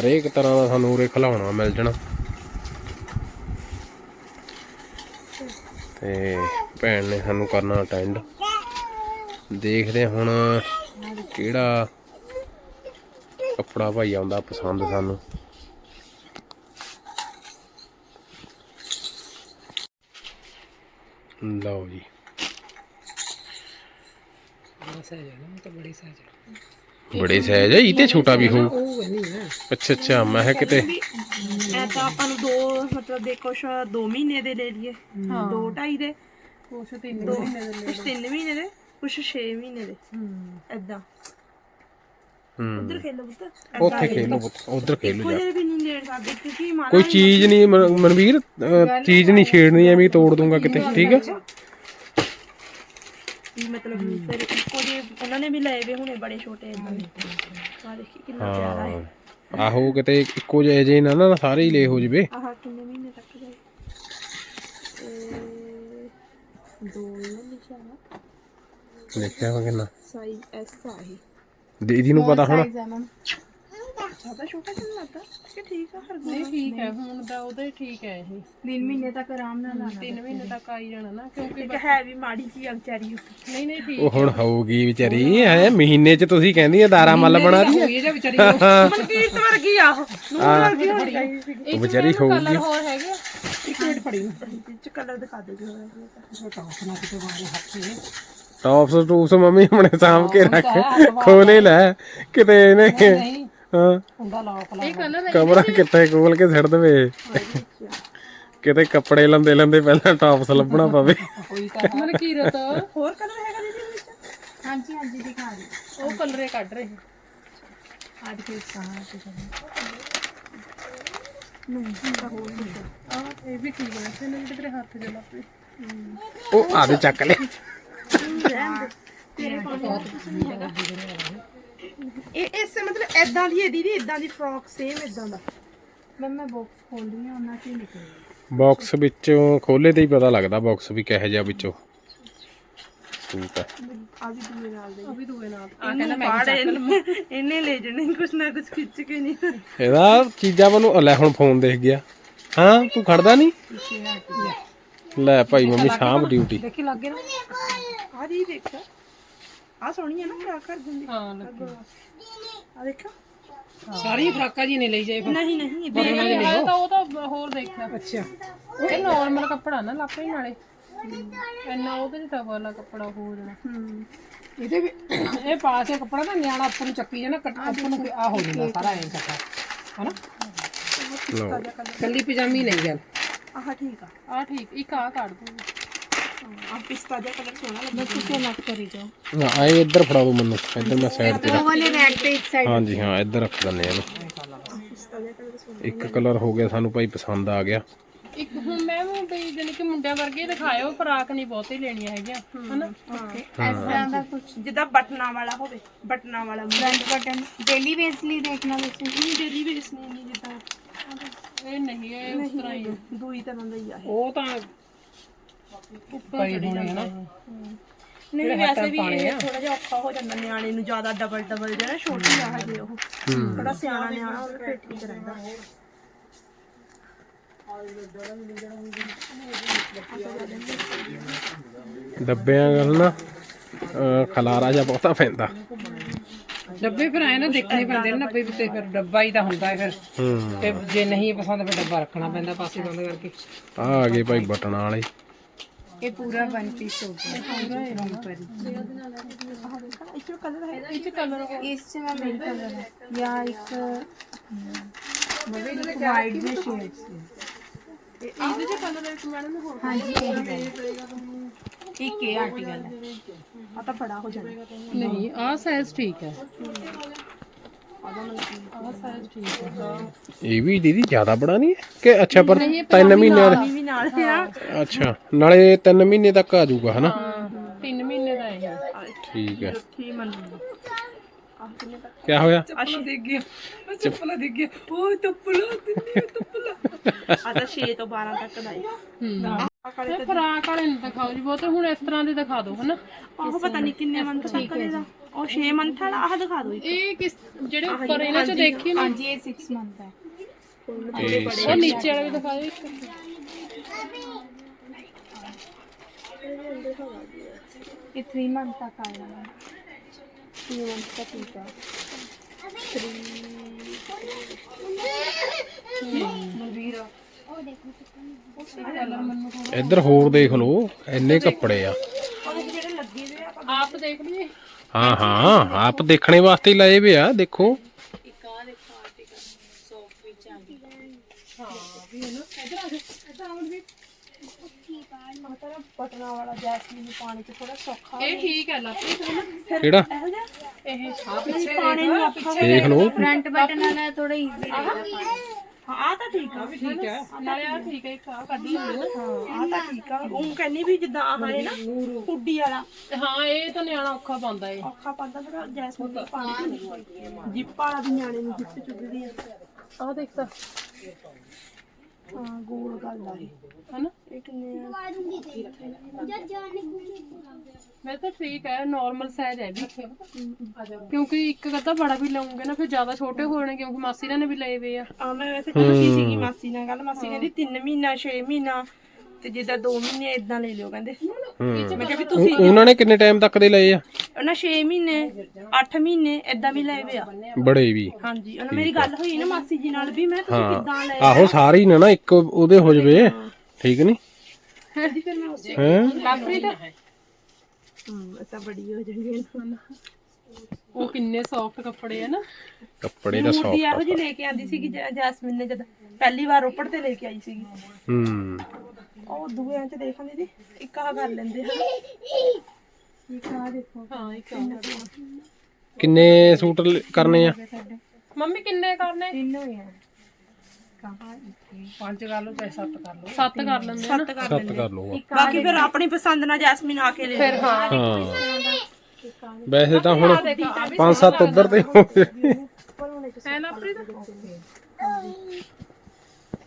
ਹਰੇਕ ਤਰ੍ਹਾਂ ਦਾ ਸਾਨੂੰ ਉਰੇ ਖਿਲਾਉਣਾ ਮਿਲ ਜਾਣਾ। ਤੇ ਭੈਣ ਨੇ ਸਾਨੂੰ ਕਰਨਾ ਅਟੈਂਡ ਦੇਖਦੇ ਹੁਣ ਕਿਹੜਾ ਕੱਪੜਾ ਭਾਈ ਆਉਂਦਾ ਪਸੰਦ ਸਾਨੂੰ। ਲਓ ਜੀ। ਬੜੇ ਸਾਈਜ਼ ਹੈ ਇਹ ਤੇ ਛੋਟਾ ਵੀ ਹੋਊ। ਅੱਛਾ ਅੱਛਾ ਮੈਂ ਕਿਹਾ ਕਿਤੇ ਐ ਤਾਂ ਆਪਾਂ ਨੂੰ ਦੋ ਮਤਲਬ ਦੇਖੋ ਸ਼ਾ 2 ਮਹੀਨੇ ਦੇ ਲੈ ਲਈਏ। ਦੋ ਢਾਈ ਦੇ। ਕੁਛ ਤਿੰਨ ਦੋ ਕੁਛ 3 ਮਹੀਨੇ ਦੇ ਕੁਛ 6 ਮਹੀਨੇ ਦੇ। ਐਦਾਂ ਉਧਰ ਖੇਲੋ ਪੁੱਤ। ਉੱਥੇ ਖੇਲੋ ਉਧਰ ਖੇਲੋ ਕੋਈ ਜਾ। ਵੀ ਨਹੀਂ ਲੈਣ ਸਕਦੇ ਕਿਉਂਕਿ ਮਾਨਾ ਕੋਈ ਚੀਜ਼ ਨਹੀਂ ਮਨ- ਮਨਵੀਰ ਚੀਜ਼ ਨਹੀਂ ਛੇੜਨੀ ਐਵੇਂ ਤੋੜ ਦੂੰਗਾ ਕਿਤੇ ਠੀਕ ਹੈ। ਵੀ ਮਤਲਬ ਫਿਰ ਇੱਕੋ ਉਹਨਾਂ ਨੇ ਵੀ ਲਏ ਵੇ ਹੁਣੇ ਬੜੇ ਛੋਟੇ ਇਦਾਂ ਆ ਦੇਖੀ ਕਿੰਨਾ ਪਿਆਰਾ ਹੈ। ਹਾਂ। ਆਹੋ ਕਿਤੇ ਇੱਕੋ ਜਿਹੇ ਜੇ ਨਾ ਨਾ ਸਾਰੇ ਹੀ ਲੈ ਹੋ ਜਵੇ। ਆਹ ਕਿੰਨੇ ਮਹੀਨੇ ਤੱਕ ਜਾਏ ਇਹ ਦੋ ਨਿਸ਼ਾਨਾ ਦੇਖਿਆ ਵਾ ਕਿੰਨਾ? ਸਾਈਜ਼ ਐਸ ਆ ਇਹ। ਦੀਦੀ ਨੂੰ ਪਤਾ ਹੋਣਾ? ਜ਼ਿਆਦਾ ਛੋਟਾ ਜਿਹਾ ਲੱਗਦਾ ਕਿ ਠੀਕ ਆ ਹਰ ਨਹੀਂ ਠੀਕ ਹੈ ਹੁਣ ਦਾ ਉਹਦਾ ਹੀ ਠੀਕ ਹੈ ਇਹ। 3 ਮਹੀਨੇ ਤੱਕ ਆਰਾਮ ਨਾਲ ਲਾਣਾ ਤਿੰਨ ਮਹੀਨੇ ਤੱਕ ਆਈ ਜਾਣਾ ਨਾ ਕਿਉਂਕਿ ਇੱਕ ਹੈ ਵੀ ਮਾੜੀ ਜੀ ਆ ਵਿਚਾਰੀ ਉਹ। ਨਹੀਂ ਨਹੀਂ ਠੀਕ ਉਹ ਹੁਣ ਹੋਊਗੀ ਵਿਚਾਰੀ ਹੈ ਮਹੀਨੇ ਚ ਤੁਸੀਂ ਕਹਿੰਦੀ ਆ ਦਾਰਾ ਮੱਲ ਬਣਾ ਇਹ ਜਾਂ ਵਿਚਾਰੀ ਮਨਕੀਰਤ ਵਰਗੀ ਆ ਉਹ। ਨੂਰ ਵਰਗੀ ਹੋਣੀ ਚਾਹੀਦੀ ਸੀ ਉਹ ਵਿਚਾਰੀ ਹੋਊਗੀ। ਹੋਰ ਹੈਗੇ? ਇੱਕ ਮਿੰਟ ਫੜੀ ਵਿੱਚ ਕਲਰ ਦਿਖਾ ਦੇ ਜੋ ਟੌਪਸ ਟੂਪਸ ਮੰਮੀ ਆਪਣੇ ਸਾਂਭ ਕੇ ਰੱਖ ਖੋਲੇ ਲੈ। ਕਿਤੇ ਇਹਨੇ ਹਾਂ। ਇਹ ਕਲਰ ਕਮਰਾ ਕਿੱਥੇ ਖੋਲ ਕੇ ਛੱਡ ਦੇਵੇ। ਕਿਤੇ ਕੱਪੜੇ ਲੰਦੇ ਲੰਦੇ ਪਹਿਲਾਂ ਟੌਪਸ ਲੱਭਣਾ ਪਵੇ। ਮਨ ਕੀਰਤ ਹੋਰ ਕਲਰ ਹੈਗਾ ਦੀਦੀ ਇਹਦੇ ਵਿੱਚ ਹਾਂਜੀ ਹਾਂਜੀ ਦਿਖਾ ਦਿਓ। ਉਹ ਕਲਰੇ ਕੱਢ ਰਹੇ ਅੱਜ ਕੋਈ ਸਾਹ ਆ ਇਹ ਵੀ ਠੀਕ ਹੈ ਤੇ ਨਹੀਂ ਤੇਰੇ ਹੱਥ ਜਲਾ ਪਏ ਉਹ ਆਦੇ ਚੱਕ ਲੈ। ਇਹ ਇਸ ਮਤਲਬ ਐਦਾਂ ਦੀ ਹੈ ਦੀਦੀ ਐਦਾਂ ਦੀ ਫਰੋਕ ਸੇਮ ਐਦਾਂ ਦਾ। ਮੈਂ ਮੈਂ ਬਾਕਸ ਖੋਲਦੀ ਹਾਂ ਉਹਨਾਂ ਚ ਨਿਕਲੇ ਬਾਕਸ ਵਿੱਚੋਂ ਖੋਲੇ ਤੇ ਹੀ ਪਤਾ ਲੱਗਦਾ ਬਾਕਸ ਵੀ ਕਿਹੋ ਜਿਹਾ ਵਿੱਚੋਂ। ਠੀਕ ਹੈ ਆ ਵੀ ਦੂਏ ਨਾਲ ਦੇ। ਉਹ ਵੀ ਦੂਏ ਨਾਲ। ਆ ਕਹਿੰਦਾ ਮੈਂ ਇਹਨੇ। ਲੈ ਜਣੇ ਕੁਛ ਨਾ ਕੁਛ ਖਿੱਚ ਕੇ ਨਹੀਂ। ਇਹਦਾ ਚੀਜ਼ਾਂ ਮੈਨੂੰ ਲੈ ਹੁਣ ਫੋਨ ਦੇਖ ਗਿਆ। ਹਾਂ ਤੂੰ ਖੜਦਾ ਨਹੀਂ? ਲੈ ਭਾਈ ਮੰਮੀ ਸਾਂਭ ਡਿਊਟੀ ਦੇਖੀ ਲੱਗੇ ਨਾ? ਆ ਦੀ ਦੇਖ। ਆ ਸੋਹਣੀ ਹੈ ਨਾ ਫਰਾਕ ਕਰ ਦਿੰਦੀ ਹਾਂ ਲੱਗੇ ਆ। ਦੇਖੋ। ਸਾਰੀ ਫਰਾਕਾਂ ਜੀ ਨਹੀਂ ਲਈ ਜਾਏ ਨਹੀਂ ਨਹੀਂ ਇਹ ਤਾਂ ਉਹ ਤਾਂ ਹੋਰ ਦੇਖਿਆ। ਅੱਛਾ। ਇਹ ਨਾਰਮਲ ਕੱਪੜਾ ਨਾ ਲਾਪੇ ਨਾਲੇ। ਇੰਨਾ ਉਹਦੇ ਚ ਟਫ ਵਾਲਾ ਕੱਪੜਾ ਹੋ ਜਾਣਾ ਹੂੰ। ਇਹਦੇ ਵੀ ਇਹ ਪਾ ਕੇ ਕੱਪੜਾ ਨਾ ਨਿਆਣਾ ਉੱਪਰ ਨੂੰ ਚੱਕੀ ਜਾਣਾ ਕੱਟ ਉੱਪਰ ਨੂੰ ਆ ਹੋ ਜਾਂਦਾ ਸਾਰਾ ਐਂ ਕੱਟਾ ਹਨਾ? ਲਓ। ਕੱਲੀ ਪਜਾਮੀ ਨਹੀਂ ਗੱਲ। ਆਹ ਠੀਕ ਆ। ਆ ਠੀਕ ਇੱਕ ਆ ਕੱਢ ਦੂੰਗੀ ਆ ਪਿਸਤਾ ਜਿਹਾ ਕਲਰ ਸੋਹਣਾ ਲੱਗਦਾ। ਤੁਸੀਂ ਲੱਗ ਕਰੀ ਜਾਓ। ਨਾ ਆਏ ਇੱਧਰ ਫੜਾ ਦੋ ਮੈਨੂੰ ਇੱਧਰ ਮੈਂ ਸਾਈਡ ਤੇ ਉਹ ਵਾਲੇ ਰੈਕ ਤੇ ਇੱਕ ਸਾਈਡ ਹਾਂਜੀ ਹਾਂ ਇੱਧਰ ਰੱਖ ਦਿੰਦੇ ਆ ਇਹਨੂੰ। ਇੱਕ ਕਲਰ ਹੋ ਗਿਆ ਸਾਨੂੰ ਭਾਈ ਪਸੰਦ ਆ ਗਿਆ। ਇੱਕ ਹੁਣ ਮੈਂ ਵੀ ਬਈ ਜਾਨੀ ਕਿ ਮੁੰਡਿਆਂ ਵਰਗੇ ਦਿਖਾਇਓ ਫਰਾਕ ਨਹੀਂ ਬਹੁਤੇ ਲੈਣੀਆਂ ਹੈਗੀਆਂ ਹਨਾ? ਇਸ ਤਰ੍ਹਾਂ ਦਾ ਕੁਝ ਜਿੱਦਾਂ ਬਟਨਾਂ ਵਾਲਾ ਹੋਵੇ ਬਟਨਾਂ ਵਾਲਾ ਫਰੰਟ ਬਟਨ ਡੇਲੀ ਵੇਸ ਲਈ ਦੇਖਣਾ ਤੁਸੀਂ। ਨਹੀਂ ਡੇਲੀ ਵੇਸ ਨਹੀਂ ਨਹੀਂ ਜਿੱਦਾਂ। ਇਹ ਨਹੀਂ ਇਹ ਉਸ ਤਰ੍ਹਾਂ ਹੀ ਆ। ਦੂਈ ਤਰ੍ਹਾਂ ਦਾ ਹੀ ਆ ਇਹ। ਉਹ ਤਾਂ ਉੱਪਰ ਚੜੀ ਜਾਂਦਾ। ਨਹੀਂ ਵੈਸੇ ਵੀ ਇਹ ਥੋੜਾ ਜਿਹਾ ਔਖਾ ਹੋ ਜਾਂਦਾ ਨਿਆਣੇ ਨੂੰ ਜ਼ਿਆਦਾ ਡਬਲ ਡਬਲ ਜਿਹੜਾ ਛੋਟੀ ਆ ਹਜੇ ਉਹ। ਥੋੜਾ ਸਿਆਣਾ ਨਿਆਣਾ ਉਹ ਫਿਰ ਠੀਕ ਰਹਿੰਦਾ ਡੱਬਿਆਂ ਗੱਲ ਨਾ ਖਲਾਰਾ ਜਿਹਾ ਬਹੁਤਾ ਪੈਂਦਾ। ਡੱਬੇ ਫਿਰ ਆਏ ਨਾ ਦੇਖਣੇ ਪੈਂਦੇ ਨੇ ਨਾ ਵੀ ਤੇ ਫਿਰ ਡੱਬਾ ਹੀ ਤਾਂ ਹੁੰਦਾ ਹੈ। ਫਿਰ ਤੇ ਜੇ ਨਹੀਂ ਪਸੰਦ ਫਿਰ ਡੱਬਾ ਰੱਖਣਾ ਪੈਂਦਾ ਪਾਸੇ ਬੰਦ ਕਰਕੇ। ਆ ਆ ਗਏ ਭਾਈ ਬਟਨਾਂ ਵਾਲੇ। ਇਹ ਪੂਰਾ ਵਨ ਪੀਸ ਹੋ ਗਿਆ। ਇਸ ਵਿੱਚ ਕਲਰ ਹੈ ਇਹ ਚ ਕਲਰ ਇਸ ਚ ਮੈਂ ਮੇਰੀ ਕਲਰ ਹੈ ਜਾਂ ਇੱਕ ਵਾਈਟ ਦੇ ਸ਼ੇਡਸ ਇਹਦੇ ਚ ਕਲਰ ਇੱਕ ਮੈਡਮ ਹੋਰ ਹਾਂਜੀ ਇੱਕ ਇਹ ਆਰਟੀਕਲ ਹੈ। ਆ ਤਾਂ ਬੜਾ ਹੋ ਜਾਣਾ। ਨਹੀਂ ਆਹ ਸਾਈਜ਼ ਠੀਕ ਹੈ। ਆਹ ਸਾਈਜ਼ ਠੀਕ ਹੈ ਇਹ ਵੀ ਦੀਦੀ ਜ਼ਿਆਦਾ ਬੜਾ ਨਹੀਂ ਹੈ ਕਿ ਅੱਛਾ ਪਰ 3 ਮਹੀਨੇ ਦਾ ਵੀ ਨਾਲ ਆ। ਅੱਛਾ ਨਾਲੇ 3 ਮਹੀਨੇ ਤੱਕ ਆ ਜਾਊਗਾ ਹਨਾ? ਹਾਂ 3 ਮਹੀਨੇ ਦਾ ਹੈ ਠੀਕ ਹੈ। ਕੀ ਮੰਨ ਕੀ ਹੋਇਆ? ਚੱਪਲ ਦੇਖ ਗਿਆ ਚੱਪਲ ਦੇਖ ਗਿਆ ਓਏ ਚੱਪਲ ਦਿੱਤੀ ਚੱਪਲ। ਆ ਤਾਂ 6 ਤੋਂ 12 ਤੱਕ ਦਾ ਹੈ ਤੇ ਫਰਾਕ ਵਾਲੇ ਨੂੰ ਦਿਖਾਓ ਜੀ ਬਹੁਤ ਹੁਣ ਇਸ ਤਰ੍ਹਾਂ ਦੇ ਦਿਖਾ ਦਿਓ ਹਨਾ ਉਹ ਪਤਾ ਨਹੀਂ ਕਿੰਨੇ ਮੰਥ ਤੱਕ ਦਾ ਉਹ 6 ਮੰਥ ਵਾਲਾ ਆਹ ਦਿਖਾ ਦਿਓ ਇਹ ਕਿਸ ਜਿਹੜੇ ਉੱਪਰ ਇਹਨਾਂ ਚ ਦੇਖੀ ਨਾ ਹਾਂਜੀ ਇਹ 6 ਮੰਥ ਹੈ ਇਹ ਉਹ ਨੀਚੇ ਵਾਲਾ ਵੀ ਦਿਖਾਓ ਇੱਕ ਇਹ 3 ਮੰਥ ਤੱਕ ਆ ਜਾਣਾ 3 ਮੰਥ ਤੱਕ ਠੀਕ ਹੈ ਇੱਧਰ ਹੋਰ ਦੇਖ ਲਓ ਇੰਨੇ ਕੱਪੜੇ ਆ। ਜਿਹੜੇ ਲੱਗੇ ਹੋਏ ਆ ਆਪ ਦੇਖ ਲਈਏ। ਹਾਂ ਹਾਂ ਆਪ ਦੇਖਣੇ ਵਾਸਤੇ ਹੀ ਲਾਏ ਵੇ ਆ ਦੇਖੋ। ਪਟਨਾ ਵਾਲਾ ਜੈਸਮੀਨ ਪਾਣੀ ਚ ਥੋੜਾ ਸੌਖਾ ਇਹ ਠੀਕ ਹੈ ਲਾਪੀ। ਕਿਹੜਾ? ਇਹੋ ਆ ਪਿੱਛੇ ਆਪਾਂ ਦੇਖ ਲਓ। ਫਰੰਟ ਬਟਨ ਵਾਲਾ ਥੋੜਾ ਈਜ਼ੀ ਹਾਂ ਆ ਤਾਂ ਠੀਕ ਆ ਠੀਕ ਹੈ ਨਾਲੇ ਆ। ਠੀਕ ਹੈ ਇੱਕ ਆ ਕੱਢੀ ਨਾ ਹਾਂ ਆ ਤਾਂ ਠੀਕ ਆ। ਉਹ ਕਹਿੰਨੀ ਵੀ ਜਿੱਦਾਂ ਆਹ ਹੈ ਨਾ ਹੁੱਡੀ ਵਾਲਾ। ਹਾਂ ਇਹ ਤਾਂ ਨਿਆਣਾ ਔਖਾ ਪਾਉਂਦਾ ਏ। ਔਖਾ ਪਾਉਂਦਾ ਪਰ ਜੈਸਮੀਨ ਦਾ ਪਾਣੀ ਜਿੱਪ ਵਾਲਾ ਵੀ ਨਿਆਣੇ ਨੂੰ ਜਿੱਪ ਚੁੱਭਦੀ ਆ। ਆਹ ਦੇਖ ਤਾਂ। ਹਾਂ ਗੋਲ ਗੱਲ ਆ। ਇਹ ਹਨਾ? ਇਹ ਕਿੰਨੇ ਆ? ਮਾਰੂੰਗੀ ਤੇ ਜਦ ਜਾਣੇ ਗੁੰਗੇ ਮੈਂ ਤਾਂ ਠੀਕ ਹੈ ਨਾਰਮਲ ਸਾਈਜ਼ ਹੈ ਵੀ ਕਿਉਂਕਿ ਇੱਕ ਅੱਧਾ ਬੜਾ ਵੀ ਲਵਾਂਗੇ ਨਾ ਫਿਰ ਜ਼ਿਆਦਾ ਛੋਟੇ ਹੋ ਜਾਣੇ ਕਿਉਂਕਿ ਮਾਸੀ ਨੇ ਵੀ ਲਏ ਵੇ ਆ। ਆ ਮੈਂ ਵੈਸੇ ਚਲੋ ਕੀ ਸੀਗੀ ਮਾਸੀ ਨਾਲ ਗੱਲ। ਮਾਸੀ ਕਹਿੰਦੀ 3 ਮਹੀਨਾ 6 ਮਹੀਨਾ। ਤੇ ਜਿੱਦਾਂ 2 ਮਹੀਨੇ ਇਦਾਂ ਲੈ ਲਿਓ ਕਹਿੰਦੇ। ਹੂੰ। ਮੈਂ ਕਿਹਾ ਵੀ ਉਹ- ਤੁਸੀਂ ਉਹਨਾਂ ਨੇ ਕਿੰਨੇ ਟਾਈਮ ਤੱਕ ਦੇ ਲਏ ਆ? ਉਹਨਾਂ 6 ਮਹੀਨੇ 8 ਮਹੀਨੇ ਇਦਾਂ ਵੀ ਲਏ ਵੇ ਆ। ਬੜੇ ਵੀ। ਹਾਂਜੀ ਉਹਨਾਂ ਮੇਰੀ ਗੱਲ ਹੋਈ ਨਾ ਮਾਸੀ ਜੀ ਨਾਲ ਵੀ ਮੈਂ ਤੁਸੀਂ ਕਿੱਦਾਂ ਲਏ ਆਹੋ ਸਾਰੇ ਹੀ ਨਾ ਨਾ ਇੱਕ ਉਹਦੇ ਹੋ ਜਵੇ। ਠੀਕ ਨਹੀਂ? ਹੈ? ਲਾਪਰੀ ਤਾਂ ਹੂੰ ਤਾਂ ਬੜੀ ਹੋ ਜਾਣੀ ਉਹ ਕਿੰਨੇ ਸੌਫਟ ਕੱਪੜੇ ਆ ਨਾ। ਕੱਪੜੇ ਦਾ ਮੂਰਤੀ ਇਹੋ ਜਿਹੀ ਲੈ ਕੇ ਆਂਦੀ ਸੀਗੀ ਜੈ- ਜੈਸਮੀਨ ਨੇ ਜਦ ਪਹਿਲੀ ਵਾਰ ਰੋਪੜ ਤੇ ਲੈ ਕੇ ਆਈ ਸੀਗੀ। ਹੂੰ। ਉਹ ਦੂਏ ਚ ਦੇਖਾਂ ਦੀਦੀ ਇੱਕ ਆਹ ਕਰ ਲੈਂਦੇ ਹਨ ਇੱਕ ਆਹ ਦੇਖੋ। ਹਾਂ ਇੱਕ ਆ। ਕਿੰਨੇ ਸੂਟ ਲ- ਕਰਨੇ ਆ? ਮੰਮੀ ਕਿੰਨੇ ਕਰਨੇ? ਤਿੰਨ ਹੋਏ ਆ। ਪੰਜ ਕਰ ਲਓ ਚਾਹੇ ਸੱਤ ਕਰ ਲਓ। ਸੱਤ ਕਰ ਲੈਂਦੇ ਆ ਨਾ। ਸੱਤ ਕਰ ਸੱਤ ਕਰ ਲਓ ਬਾਕੀ ਫਿਰ ਆਪਣੀ ਪਸੰਦ ਨਾਲ ਜੈਸਮੀਨ ਆ ਕੇ ਲੈ ਫਿਰ ਹਾਂ। ਹਾਂ। ਵੈਸੇ ਤਾਂ ਹੁਣ ਪੰਜ ਸੱਤ ਉਧਰ ਤੇ ਹੋ ਗਏ ਹੈ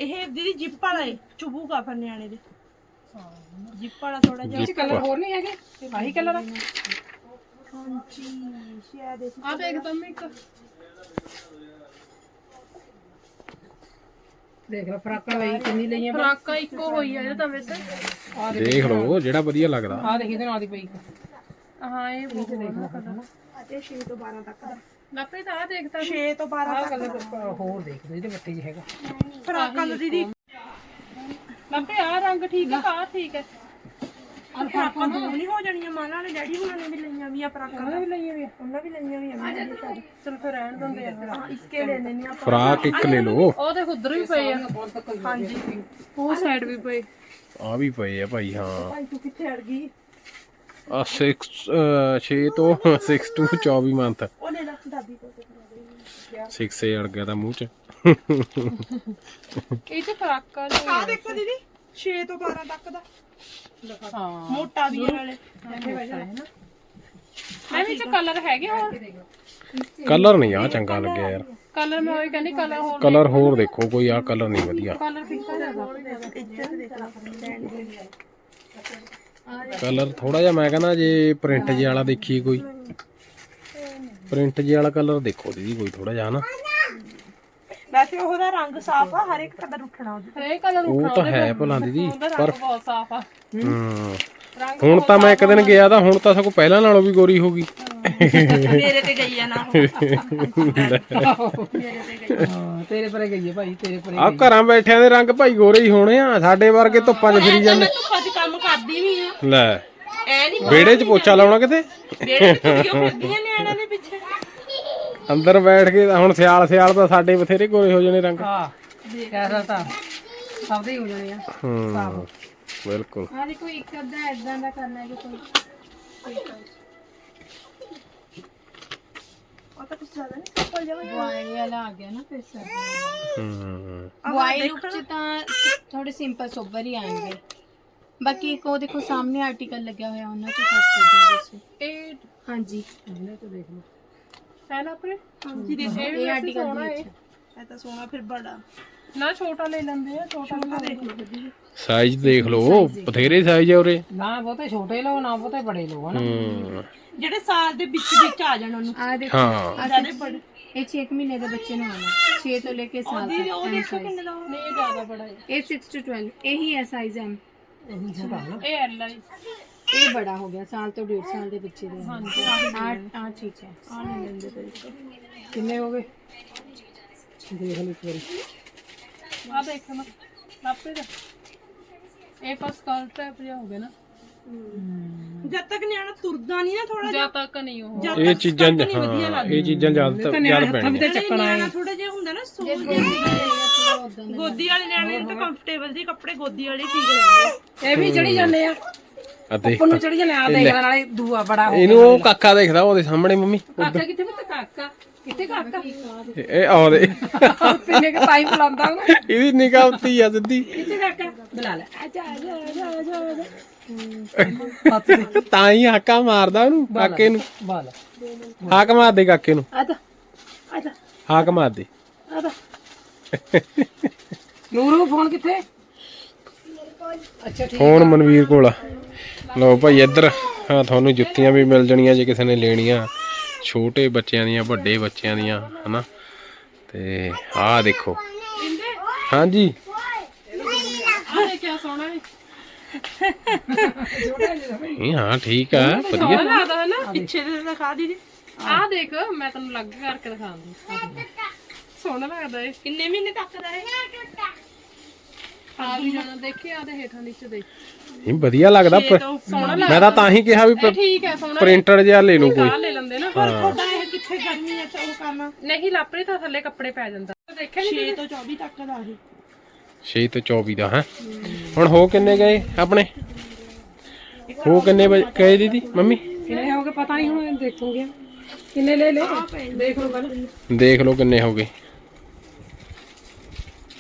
ਇਹ ਦੀਦੀ ਜਿੱਪ ਵਾਲਾ ਏ ਚੁਬੂਗਾ ਫਿਰ ਨਿਆਣੇ ਦੇ। ਜਿੱਪ ਵਾਲਾ ਥੋੜਾ ਜਿਹਾ। ਇਹ ਕਲਰ ਹੋਰ ਨਹੀਂ ਹੈਗੇ? ਆਹੀ ਕਲਰ ਆ। ਹਾਂਜੀ ਸ਼ਾਇਦ ਇਹ ਆ ਦੇਖ ਤੰਮੀ ਇੱਕ। ਦੇਖ ਲੈ ਫਰਾਕਾਂ ਲਈ ਕਿੰਨੀ ਲਈਆਂ ਫਰਾਕਾਂ ਇੱਕੋ ਹੋਈ ਆ ਇਹ ਤਾਂ ਵੈਸੇ। ਆ ਦੇਖ ਲਓ ਜਿਹੜਾ ਵਧੀਆ ਲੱਗਦਾ। ਆ ਦੇਖ ਇਹਦੇ ਨਾਲ ਦੀ ਪਈ। ਹਾਂ ਇਹ ਬਹੁਤ ਦੇਖ ਲੈ ਅਤੇ 6 ਤੋਂ 12 ਤੱਕ ਦਾ ਲਾਪਰੀ ਤਾਂ ਆ ਦੇਖ ਤਾਂ 6 ਤੋਂ 12 ਆ ਕਲਰ ਹੋਰ ਦੇਖ ਲੈ ਇਹਦੇ ਬੱਤੇ ਜਿਹਾ ਹੈਗਾ। ਫਰਾਕਾਂ ਦਾ ਦੀਦੀ। ਲਾਪਰੀ ਆ ਰੰਗ ਠੀਕ ਹੈ ਆ ਠੀਕ ਹੈ। ਫਰਾਕਾਂ ਦੋ ਨਹੀਂ ਹੋ ਜਾਣੀਆਂ ਮਾਂ ਨਾਲ ਡੈਡੀ ਹੁਣਾਂ ਨੇ ਵੀ ਲਈਆਂ ਵੀ ਆ ਫਰਾਕਾਂ ਉਹਨਾਂ ਵੀ ਲਈਆਂ ਵੀ ਉਹਨਾਂ ਵੀ ਲਈਆਂ ਵੀ ਆ ਚਲ ਫਿਰ ਰਹਿਣ ਦਿੰਦੇ ਆ। ਹਾਂ ਇਸਕੇ ਲੈ ਲੈਣੇ ਆ ਫਰਾਕ ਇੱਕ ਲੈ ਲਓ। ਉਹ ਦੇਖ ਉਧਰ ਵੀ ਪਏ ਆ। ਹਾਂਜੀ। ਉਹ ਸਾਈਡ ਵੀ ਪਏ। ਆ ਵੀ ਪਏ ਆ ਭਾਈ ਹਾਂ। ਭਾਈ ਤੂੰ ਕਿੱਥੇ ਅੜ ਗਈ? 6 6 ਤੋਂ [laughs] 6 to 24 ਮੰਥ ਉਹ ਲੈ ਲੈ ਦਾਦੀ ਕੋਲ ਤੇ 6 ਸੇ ਅੜ ਗਿਆ ਤਾਂ ਮੂੰਹ ਚ। [laughs] ਇਹ ਚ ਫਰਾਕਾਂ ਨੇ ਆ ਦੇਖੋ ਦੀਦੀ 6 ਤੋਂ 12 ਤੱਕ ਦਾ। ਹਾਂ। ਮੋਟਾ ਵੀ ਇਹ ਨਾਲੇ। ਮੈਂ ਵਿੱਚ ਕਲਰ ਹੈਗੇ ਹੋਰ। ਕਲਰ ਨਹੀਂ ਆ ਚੰਗਾ ਲੱਗਿਆ ਯਾਰ। ਕਲਰ ਮੈਂ ਉਹੀ ਕਹਿੰਦੀ ਕਲਰ ਹੋਰ ਕਲਰ ਹੋਰ ਦੇਖੋ ਕੋਈ ਆ ਕਲਰ ਨਹੀਂ ਵਧੀਆ। ਕਲਰ ਫਿੱਕਾ ਜਿਹਾ ਇੱਥੇ ਤੇ ਦੇਖ। ਲਾ ਕਲਰ ਥੋੜਾ ਜਿਹਾ ਮੈਂ ਕਹਿੰਦਾ ਜੇ ਪ੍ਰਿੰਟ ਜੇ ਵਾਲਾ ਦੇਖੀਏ ਕੋਈ। ਪ੍ਰਿੰਟ ਜੇ ਵਾਲਾ ਕਲਰ ਦੇਖੋ ਦੀਦੀ ਕੋਈ ਥੋੜਾ ਜਿਹਾ ਨਾ ਵੈਸੇ ਉਹਦਾ ਰੰਗ ਸਾਫ਼ ਆ ਹਰ ਇੱਕ ਕਲਰ ਉੱਠਣਾ ਉਹਦੇ ਇਹ ਕਲਰ ਉਹ ਤਾਂ ਹੈ ਭਲਾ ਦੀਦੀ ਉਹਦਾ ਰੰਗ ਬਹੁਤ ਸਾਫ਼ ਆ। ਹੂੰ। ਰੰਗ ਹੁਣ ਤਾਂ ਮੈਂ ਇੱਕ ਦਿਨ ਗਿਆ ਤਾਂ ਹੁਣ ਤਾਂ ਸਗੋਂ ਪਹਿਲਾਂ ਨਾਲੋਂ ਵੀ ਗੋਰੀ ਹੋ ਗਈ। ਮੇਰੇ ਤੇ ਗਈ ਆ ਨਾ ਉਹ। ਹਾਂ ਤੇਰੇ ਪਰੇ ਗਈ ਹੈ ਭਾਈ ਤੇਰੇ ਪਰੇ ਆ ਘਰਾਂ ਬੈਠਿਆਂ ਦੇ ਰੰਗ ਭਾਈ ਗੋਰੇ ਹੀ ਹੋਣੇ ਆ ਸਾਡੇ ਵਰਗੇ ਧੁੱਪਾਂ 'ਚ ਫਿਰੀ ਜਾਂਦੇ। ਧੁੱਪਾਂ 'ਚ ਕੰਮ ਕਰਦੀ ਵੀ ਆ। ਲੈ ਐ ਨਹੀਂ ਵਿਹੜੇ 'ਚ ਪੋਚਾ ਲਾਉਣਾ ਕਿਤੇ ਬੇੜੇ ਤੇ ਕੁੜੀਆਂ ਫਿਰਦੀਆਂ ਨਿਆਣਿਆਂ ਦੇ ਪਿੱਛੇ। ਅੰਦਰ ਬੈਠ ਕੇ ਤਾਂ ਹੁਣ ਸਿਆਲ ਸਿਆਲ ਤਾਂ ਸਾਡੇ ਬਥੇਰੇ ਗੋਰੇ ਹੋ ਜਾਣੇ ਰੰਗ। ਹਾਂ ਕਹਿ ਤਾਂ ਸਭ ਦੇ ਹੀ ਹੋ ਜਾਣੇ ਆ। ਹੂੰ ਬਿਲਕੁਲ। ਆ ਦੇਖੋ ਇੱਕ ਅੱਧਾ ਇਦਾਂ ਦਾ ਕਰਨਾ ਹੈ ਕੋਈ। ਤਾਂ ਕੁਝ ਜ਼ਿਆਦਾ ਨਹੀਂ ਕੱਪਲ ਜਾਵਾ ਵਾਈ ਵਾਲਾ ਆ ਗਿਆ ਨਾ ਫਿਰ ਸਰ। ਹੂੰ। ਵਾਈ ਲੁੱਕ ਚ ਤਾਂ ਥੋੜੇ ਸਿੰਪਲ ਸੋਬਰ ਹੀ ਆਣਗੇ। ਬਾਕੀ ਇੱਕ ਉਹ ਦੇਖੋ ਸਾਹਮਣੇ ਆਰਟੀਕਲ ਲੱਗਿਆ ਹੋਇਆ ਉਹਨਾਂ ਚ ਕੱਟ ਕਰ ਦਿਓ ਤੁਸੀਂ ਇਹ ਹਾਂਜੀ। ਇਹਨੇ ਤੋਂ ਦੇਖ ਲਓ। ਹੈ। ਨਾ ਆਪਣੇ ਹਾਂਜੀ ਦੇਖੋ ਇਹ ਆਰਟੀਕਲ ਵੀ ਅੱਛਾ ਇਹ ਤਾਂ ਸੋਹਣਾ ਫਿਰ ਬੜਾ। ਨਾ ਛੋਟਾ ਲੈ ਲੈਂਦੇ ਆ ਛੋਟਾ ਦੇਖ ਲਓ ਵਧੀਆ ਸਾਈਜ਼ ਦੇਖ ਲਓ ਬਥੇਰੇ ਸਾਈਜ਼ ਆ ਉਰੇ। ਨਾ ਬਹੁਤੇ ਛੋਟੇ ਲਓ ਨਾ ਬਹੁਤੇ ਬੜੇ ਲਓ ਹਨਾ? ਹੂੰ। ਜਿਹੜੇ ਸਾਲ ਦੇ ਵਿੱਚ ਵਿੱਚ ਆ ਜਾਣ ਉਹਨੂੰ। ਆ ਦੇਖੋ ਹਾਂ। ਜ਼ਿਆਦਾ ਬੜੇ। ਇਹ 6 ਮਹੀਨੇ ਦੇ ਬੱਚੇ ਨੂੰ ਆਣਾ 6 ਤੋਂ ਲੈ ਕੇ ਸਾਲ ਦੀਦੀ ਉਹ ਤੱਕ ਦੇਖੋ ਕਿੰਨੇ ਉਹ- ਨਹੀਂ ਇਹ ਜ਼ਿਆਦਾ ਬੜਾ ਹੈ। ਇਹ 6 to 12 ਇਹੀ ਹੈ ਸਾਈਜ਼ ਐਮ ਇਹ ਐਲ ਆਈ ਇਹ ਬੜਾ ਹੋ ਗਿਆ ਸਾਲ ਤੋਂ ਡੇਢ ਸਾਲ ਦੇ ਬੱਚੇ ਦੇ। ਹਾਂਜੀ ਆ ਆ ਠੀਕ ਹੈ। ਆ ਨਹੀਂ ਲੈਂਦੇ ਤੇ। ਕਿੰਨੇ ਹੋ ਗਏ? ਦੇਖ ਲਓ ਇੱਕ ਵਾਰੀ ਆ ਦੇਖ ਨਾ ਲਾਪੇ ਦਾ। ਇਹ ਪਾਸ ਸਕਲਟ ਟਾਈਪ ਜਿਹਾ ਹੋ ਗਿਆ ਨਾ। ਜਦ ਤੱਕ ਨਿਆਣਾ ਤੁਰਦਾ ਨਹੀਂ ਨਾ ਥੋੜਾ ਜਾਂ ਤੱਕ ਨਹੀਂ ਉਹ। ਜਦ ਇਹ ਚੀਜ਼ਾਂ ਹਾਂ ਇਹ ਚੀਜ਼ਾਂ ਜ਼ਿਆਦਾ ਜ਼ਿਆਦਾ ਪੈਣੀਆਂ ਨਿਆਣਾ ਥੋੜਾ ਜਿਹਾ ਹੁੰਦਾ ਨਾ ਸੋ ਗੋਦੀ ਵਾਲੇ ਨਿਆਣੇ ਨੂੰ ਤਾਂ ਕੰਫਰਟੇਬਲ ਜੀ ਕੱਪੜੇ ਗੋਦੀ ਵਾਲੇ ਠੀਕ ਰਹਿੰਦੇ ਇਹ ਵੀ ਚੜੀ ਜਾਂਦੇ ਆ। ਅਤੇ ਉੱਪਰ ਨੂੰ ਚੜੀ ਜਾਂਦੇ ਆ ਦੇਖ ਲੈ ਨਾਲੇ ਦੂਆ ਬੜਾ ਹੋ ਇਹਨੂੰ ਉਹ ਕਾਕਾ ਦੇਖਦਾ ਉਹਦੇ ਸਾਹਮਣੇ ਮੰਮੀ ਕਾਕਾ ਕਿੱਥੇ ਪੁੱਤ ਕਾਕਾ? ਕਿੱਥੇ ਕਾਕਾ ਇਹ ਆਉਦੇ। ਪਿੰਨੇ ਕੇ ਪਾਈਪ ਲਾਉਂਦਾ ਉਹਨੂੰ। ਇਹਦੀ ਨਿਗਾਹ ਉੱਤੀ ਆ ਸਿੱਧੀ। ਕਿੱਥੇ ਕਾਕਾ ਬੁਲਾ ਲੈ। ਆ ਜਾ ਆ ਜਾ ਆ ਜਾ ਆ ਜਾ ਤਾਂ ਹੀ ਹਾਕਾ ਮਾਰਦਾ ਉਹਨੂੰ ਕਾਕੇ ਨੂੰ। ਬਾਲ। ਹਾਕ ਮਾਰ ਦੇ ਕਾਕੇ ਨੂੰ। ਆ ਜਾ ਆ ਜਾ। ਹਾਕ ਮਾਰ ਦੇ। ਆ ਜਾ। ਨੂਰੂ ਫੋਨ ਕਿੱਥੇ? ਅੱਛਾ ਠੀਕ ਫੋਨ ਮਨਵੀਰ ਕੋਲ ਆ। ਲਓ ਭਾਈ ਇੱਧਰ। ਹਾਂ ਤੁਹਾਨੂੰ ਜੁੱਤੀਆਂ ਵੀ ਮਿਲ ਜਣੀਆਂ ਜੇ ਕਿਸੇ ਨੇ ਲੈਣੀਆਂ। ਛੋਟੇ ਬੱਚਿਆਂ ਦੀਆਂ, ਵੱਡੇ ਬੱਚਿਆਂ ਦੀਆਂ, ਹਨਾ? ਤੇ ਆਹ ਦੇਖੋ। ਹਾਂਜੀ। ਆ ਸੋਹਣਾ ਹਾਂ, ਠੀਕ ਆ, ਵਧੀਆ। ਲੱਗਦਾ ਹੈ ਨਾ, ਪਿੱਛੇ ਦੇ ਦਿਖਾ ਦੀਦੀ। ਆ ਦੇਖ, ਮੈਂ ਤੈਨੂੰ ਲੱਗ ਕਰਕੇ ਦਿਖਾਉਂਦੀ ਸੋਹਣਾ ਲੱਗਦਾ ਏ ਕਿੰਨੇ ਮਹੀਨੇ ਤੱਕ ਦਾ ਹੈ ਆ ਵੀ ਜਾਣਾ ਦੇਖੀ ਆ ਦੇ ਹੇਠਾਂ ਨੀਚੇ ਦੇਖ। ਨਹੀਂ ਵਧੀਆ ਲੱਗਦਾ ਸੋਹਣਾ ਮੈਂ ਤਾਂ ਤਾਂ ਹੀ ਕਿਹਾ ਵੀ ਇਹ ਠੀਕ ਹੈ ਸੋਹਣਾ ਪ੍ਰਿੰਟਡ ਜਿਹਾ ਲੈ ਲੂ ਕੋਈ ਆ ਲੈ ਲੈਂਦੇ ਨਾ। ਤੁਹਾਡਾ ਇਹ ਕਿੱਥੇ ਗਰਮੀ ਹੈ ਤਾਂ ਉਹ ਕਰਨਾ। ਨਹੀਂ ਲਾਪਰੇ ਤਾਂ ਥੱਲੇ ਕੱਪੜੇ ਪੈ ਜਾਂਦਾ। ਦੇਖਿਆ ਨੀ 6 ਤੋਂ 24 ਤੱਕ ਦਾ ਹੈ 6 ਤੋਂ 24 ਦਾ ਹੈ? ਹੁਣ ਹੋ ਕਿੰਨੇ ਗਏ ਆਪਣੇ? ਹੋ ਕਿੰਨੇ ਵਜੇ ਗਏ ਦੀਦੀ ਮੰਮੀ? ਕਿੰਨੇ ਹੋ ਗਏ? ਪਤਾ ਨਹੀਂ ਹੁਣ ਦੇਖੂਗੇ। ਕਿੰਨੇ ਲੈ ਲੈ ਦੇਖ ਲਓ ਪਹਿਲਾਂ। ਦੇਖ ਲਓ ਕਿੰਨੇ ਹੋ ਗਏ।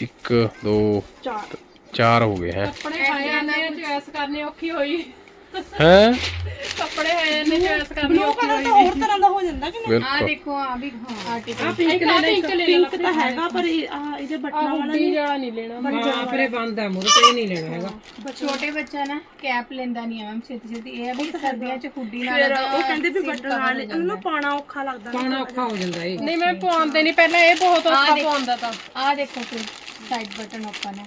1 2 ਚਾਰ 4 ਹੋ ਗਏ ਹੈ। ਕੱਪੜੇ ਪਾਏ ਜਾਂਦੇ ਆ ਚੋਇਸ ਕਰਨੀ ਔਖੀ ਹੋਈ। ਹੈ? ਕੱਪੜੇ ਆਏ ਜਾਂਦੇ ਚੋਇਸ ਕਰਨੀ ਔਖੀ ਕਲਰ ਤਾਂ ਹੋਰ ਤਰ੍ਹਾਂ ਦਾ ਹੋ ਜਾਂਦਾ ਕਿ ਆ ਬਿਲਕੁਲ। ਦੇਖੋ ਆ ਵੀ ਹਾਂ। ਆਰਟੀਕਲ ਪਿੰਕ ਲੈ ਲੈ ਪਿੰਕ ਲੈ ਲੈ ਪਿੰਕ ਤਾਂ ਹੈਗਾ ਪਰ ਇਹ ਆ ਇਹਦੇ ਬਟਨਾਂ ਵਾਲਾ ਹੁੱਡੀ ਜਿਹੜਾ ਨਹੀਂ ਲੈਣਾ। ਹਾਂ ਫਿਰ ਇਹ ਬੰਦ ਹੈ ਮੁਰ ਤੇ ਨਹੀਂ ਲੈਣਾ ਹੈਗਾ। ਛੋਟੇ ਬੱਚਾ ਨਾ ਕੈਪ ਲੈਂਦਾ ਨਹੀਂ ਆ ਮੈਮ ਛੇਤੀ ਛੇਤੀ। ਇਹ ਆ ਵੀ ਸਰਦੀਆਂ ਚ ਹੁੱਡੀ ਨਾਲ ਫਿਰ ਉਹ ਕਹਿੰਦੇ ਵੀ ਬਟਨ ਨਾਲ ਉਹਨੂੰ ਪਾਣਾ ਔਖਾ ਲੱਗਦਾ। ਪਾਉਣਾ ਔਖਾ ਹੋ ਜਾਂਦਾ ਇਹ। ਨਹੀਂ ਮੈਂ ਪਵਾਉਂਦੇ ਨਹੀਂ। ਪਹਿਲਾਂ ਇਹ ਬਹੁਤ ਔਖਾ ਪਵਾਉਂਦਾ ਤਾਂ। ਆ ਦੇਖੋ ਫਿਰ ਸਾਈਡ ਬਟਨ ਓਪਨ ਹੈ।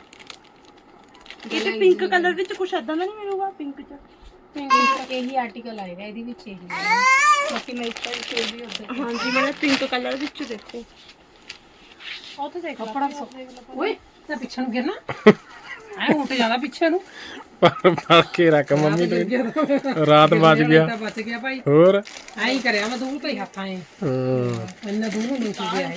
ਇਹ ਤੇ ਪਿੰਕ ਕਲਰ ਵਿੱਚ ਕੁਝ ਏਦਾਂ ਦਾ ਨਹੀਂ ਮਿਲੂਗਾ ਪਿੰਕ ਚ? ਪਿੰਕ ਇਹੀ ਆਰਟੀਕਲ ਆਏਗਾ ਇਹਦੇ ਵਿੱਚ ਇਹੀ ਬਾਕੀ ਮੈਂ ਇੱਥੇ ਵੀ ਵੀ ਉੱਧਰ ਹਾਂਜੀ ਮੈਨੂੰ ਪਿੰਕ ਕਲਰ ਵਿੱਚ ਦੇਖੋ। ਉਹ ਤੇ ਦੇਖ ਕੱਪੜਾ ਓਏ ਤੇ ਪਿੱਛੇ ਨੂੰ ਗਿਰਨਾ ਐ ਉੱਟ ਜਾਂਦਾ ਪਿੱਛੇ ਨੂੰ। ਪਰ ਕੇ ਰੱਖ ਮੰਮੀ ਤੇ ਰਾਤ ਵੱਜ ਗਿਆ ਤਾਂ ਬਚ ਗਿਆ ਭਾਈ। ਹੋਰ? ਐਂ ਹੀ ਕਰਿਆ ਮੈਂ ਦੂਰ ਤੋਂ ਹੀ ਹੱਥਾਂ ਐ। ਹੂੰ। ਇੰਨਾ ਦੂਰ ਨਹੀਂ ਸੀ ਗਿਆ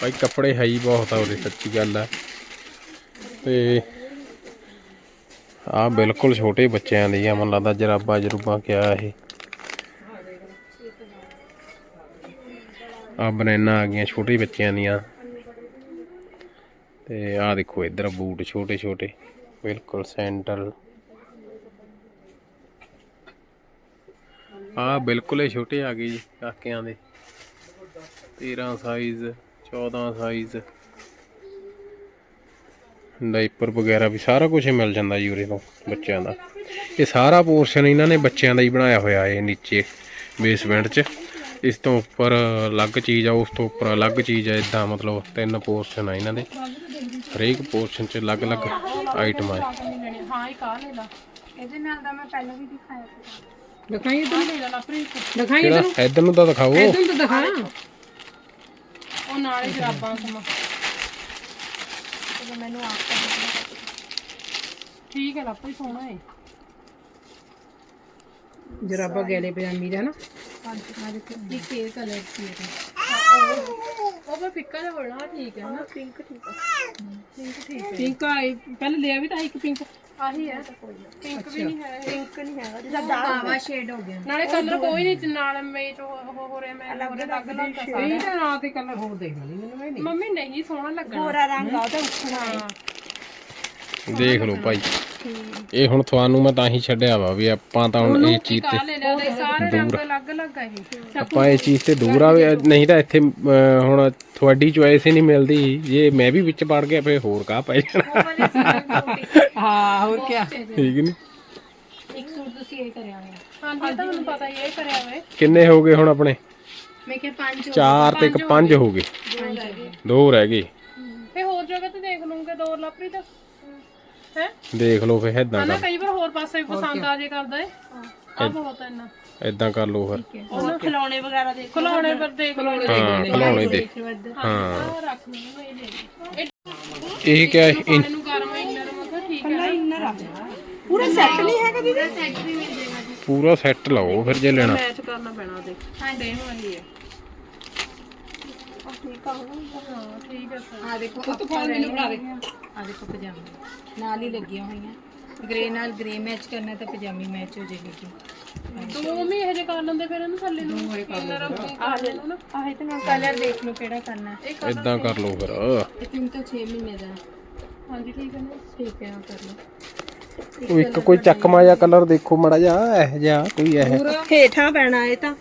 ਭਾਈ ਕੱਪੜੇ ਹੈ ਹੀ ਬਹੁਤ ਆ ਉਹਦੇ, ਸੱਚੀ ਗੱਲ ਆ। ਤੇ ਆ ਬਿਲਕੁਲ ਛੋਟੇ ਬੱਚਿਆਂ ਦੀ ਆ, ਮਨ ਲੱਗਦਾ ਜਰਾਬਾ ਜਰੂਬਾ ਕਿਆ ਇਹ। ਆ ਬਨੈਨਾ ਆ ਗਈਆਂ ਛੋਟੇ ਬੱਚਿਆਂ ਦੀਆਂ। ਤੇ ਆ ਦੇਖੋ ਇੱਧਰ ਬੂਟ ਛੋਟੇ ਛੋਟੇ, ਬਿਲਕੁਲ ਸੈਂਡਲ ਆ ਬਿਲਕੁਲ ਹੀ ਛੋਟੇ ਆ ਗਏ ਜੀ, ਕਾਕਿਆਂ ਦੇ। 13 ਸਾਈਜ਼ 14 ਸਾਈਜ਼ ਡਾਈਪਰ ਵਗੈਰਾ ਵੀ ਸਾਰਾ ਕੁਝ ਮਿਲ ਜਾਂਦਾ ਜੀ ਉਰੇ ਤੋਂ ਬੱਚਿਆਂ ਦਾ। ਇਹ ਸਾਰਾ ਪੋਰਸ਼ਨ ਇਹਨਾਂ ਨੇ ਬੱਚਿਆਂ ਦਾ ਹੀ ਬਣਾਇਆ ਹੋਇਆ ਹੈ ਨੀਚੇ ਬੇਸਮੈਂਟ 'ਚ। ਇਸ ਤੋਂ ਉੱਪਰ ਅਲੱਗ ਚੀਜ਼ ਆ ਉਸ ਤੋਂ ਉੱਪਰ ਅਲੱਗ ਚੀਜ਼ ਆ ਇਦਾਂ ਮਤਲਬ ਤਿੰਨ ਪੋਰਸ਼ਨ ਆ ਇਹਨਾਂ ਦੇ। ਹਰੇਕ ਪੋਰਸ਼ਨ 'ਚ ਅਲੱਗ-ਅਲੱਗ ਆਈਟਮ ਆ ਹਾਂ ਹਾਂ ਇੱਕ ਆ ਲੈ ਲਾ ਇਹਦੇ ਨਾਲ ਦਾ ਮੈਂ ਪਹਿਲਾਂ ਵੀ ਦਿਖਾਇਆ ਸੀ। ਦਿਖਾਈ ਲਾਪਰੀ ਦਿਖਾਈ ਇਧਰ ਨੂੰ। ਤਾਂ ਦਿਖਾਓ। ਤੈਨੂੰ ਤਾਂ ਦਿਖਾ। ਉਹ ਨਾਲੇ ਜਰਾਬਾਂ ਸਮਾਂ। ਤੇ ਮੈਨੂੰ ਆਪ ਤਾਂ ਠੀਕ ਹੈ ਲਾਪਰੀ ਸੋਹਣਾ ਹੈ ਜਰਾਬਾ ਗੈਲੇ ਪਜਾਮੀ ਦਾ ਨਾ। ਇੱਕ ਇਹ ਕਲਰ ਸੀ ਉਹ ਮੈਂ ਫਿੱਕਾ ਜਿਹਾ ਹੋਣਾ ਠੀਕ ਹੈ ਨਾ। ਪਿੰਕ ਠੀਕ ਆ ਪਿੰਕ ਠੀਕ ਹੈ। ਪਿੰਕ ਆਈ ਪਹਿਲੇ ਲਿਆ ਵੀ ਤਾਂ ਇੱਕ ਪਿੰਕ। ਆਹੀ ਹੈ। ਪਿੰਕ ਵੀ ਨਹੀਂ ਹੈ ਪਿੰਕ ਨਹੀਂ ਹੈਗਾ ਜਿਹਦਾ ਡਾਰਕ ਬਾਵਾ ਸ਼ੇਡ ਹੋ ਗਿਆ। ਨਾਲੇ ਕਲਰ ਕੋਈ ਨਹੀਂ ਨਾਲ ਮੇਚ ਹੋ ਹੋ ਰਿਹਾ ਮੈਂ ਅਲੱਗ ਅਲੱਗ ਅਲੱਗ ਇਹ ਤਾਂ ਰਾਤ ਦੇ ਕਲਰ ਹੋਰ ਦੇਖ ਲਈ ਮੈਨੂੰ ਇਹ ਨਹੀਂ। ਮੰਮੀ ਨਹੀਂ ਸੋਹਣਾ ਲੱਗਣਾ। ਗੋਰਾ ਰੰਗ ਆ ਉਹਦਾ। ਉੱਠਣਾ ਹੈ। ਦੇਖ ਲਓ ਭਾਈ। ਇਹ ਹੁਣ ਤੁਹਾਨੂੰ ਮੈਂ ਤਾਂ ਹੀ ਛੱਡਿਆ ਵਾ ਵੀ ਆਪਾਂ ਤਾਂ ਹੁਣ ਇਹ ਚੀਜ਼ ਤੇ ਲੈ ਲਿਆ ਤੇ ਸਾਰੇ ਰੰਗ ਅਲੱਗ ਅਲੱਗ ਆ ਇਹ। ਆਪਾਂ ਇਹ ਚੀਜ਼ ਤੇ ਦੂਰ ਆ ਵੀ- ਨਹੀਂ ਤਾਂ ਇੱਥੇ ਹੁਣ ਤੁਹਾਡੀ ਚੁਆਇਸ ਹੀ ਨਹੀਂ ਮਿਲਦੀ। ਜੇ ਮੈਂ ਵੀ ਵਿੱਚ ਵੜ ਗਿਆ ਫੇ ਹੋਰ ਕਾ ਪੈ ਜਾਣਾ। [laughs] ਹਾਂ ਹੋਰ ਕੀ ਠੀਕ ਨਹੀਂ ਇੱਕ ਸੂਟ ਤੁਸੀਂ ਇਹ ਕਰਿਆ ਹੋਇਆ। ਇਹ ਤਾਂ ਮੈਨੂੰ ਪਤਾ ਹੀ ਹੈ, ਇਹ ਕਰਿਆ ਵੇ ਕਿੰਨੇ ਹੋ ਗਏ ਹੁਣ ਆਪਣੇ? ਮੈਂ ਕਿਹਾ ਪੰਜ ਹੋ ਚਾਰ ਤੇ ਇੱਕ ਪੰਜ ਹੋ ਗਏ। ਦੋ ਰਹਿ ਗਏ। ਤੇ ਹੋਰ ਜਗ੍ਹਾ ਤੇ ਦੇਖ ਲੂੰਗੇ ਦੋ ਲਾਪਰੀ ਤਾਂ। ਹੈ? ਦੇਖ ਲਓ ਫੇ ਇਦਾਂ ਹਨਾ ਕਰ। ਕਈ ਵਾਰ ਹੋਰ ਪਾਸੇ ਵੀ ਪਸੰਦ ਆ ਜੇ ਕਰਦਾ ਏ। ਆ ਬਹੁਤ ਇੰਨਾ। ਇਦਾਂ ਕਰ ਲਓ ਫਿਰ। ਉਹਨੂੰ ਖਿਲੌਣੇ ਵਗੈਰਾ ਦੇਖ। ਖਿਲੌਣੇ ਪਰ ਦੇਖ ਲਓ। ਹਾਂ ਖਿਲਾਉਣੇ ਦੇ। ਹਾਂ। ਆਹ ਰੱਖ ਲਓ ਇਹ। ਇਹ ਕਿਆ ਹੈ? ਇਨ- ਇਹਨੂੰ ਗਰਮ ਇੰਨਰ ਮਤਲਬ ਠੀਕ ਹੈ ਇੰਨਰ ਆ। ਪੂਰਾ ਸੈੱਟ ਨਹੀਂ ਹੈਗਾ ਦੀਦੀ? ਸੈਟ ਵੀ ਮਿਲ ਜਾਏਗਾ ਜੀ। ਪੂਰਾ ਸੈੱਟ ਲਾਓ ਫਿਰ ਜੇ ਲੈਣਾ। ਮੈਚ ਕਰਨਾ ਪੈਣਾ ਉਹਦੇ। ਹਾਂਜੀ ਵਾਲੀ ਹੈ। ਠੀਕ ਆ ਹੁਣ ਹਾਂ ਠੀਕ ਹੈ ਸਰ। ਆ ਦੇਖੋ ਆਪਾਂ ਮੈਨੂੰ ਬਣਾ ਦੇ। ਆ। ਦੇਖੋ ਪਜਾਮੀ। ਨਾਲ ਹੀ ਲੱਗੀਆਂ ਹੋਈਆਂ। ਗ੍ਰੇ ਨਾਲ ਗ੍ਰੇ ਮੈਚ ਕਰਨਾ ਤਾਂ ਪਜਾਮੀ ਮੈਚ ਹੋ ਜਾਏਗੀ ਦੋ ਵੀ ਇਹ ਜੇ ਕਰ ਲੈਂਦੇ ਫਿਰ ਇਹਨੂੰ ਥੱਲੇ ਨੂੰ। ਇੰਨਰ ਆ ਲੈ ਲਓ ਨਾ। ਆਹ ਤੇ ਨਾਲ ਕਲਰ ਦੇਖ ਲਓ ਕਿਹੜਾ ਕਰਨਾ। ਹੈ ਇਹ ਇਦਾਂ ਕਰ ਲਓ ਫਿਰ। ਇਹ ਤਿੰਨ ਤੋਂ 6 ਮਹੀਨੇ ਦਾ। ਹੈ। ਹਾਂਜੀ ਠੀਕ ਹੈ ਨਾ। ਠੀਕ ਹੈ ਆ ਕਰ ਲਓ। ਉਹ ਇੱਕ ਕੋਈ ਚੱਕਮਾ ਜਿਹਾ ਕਲਰ ਦੇਖੋ ਮੜਾ ਜਾ ਇਹ ਜਿਹਾ ਕੋਈ ਇਹ। ਹੇਠਾਂ ਪੈਣਾ ਇਹ ਤਾਂ।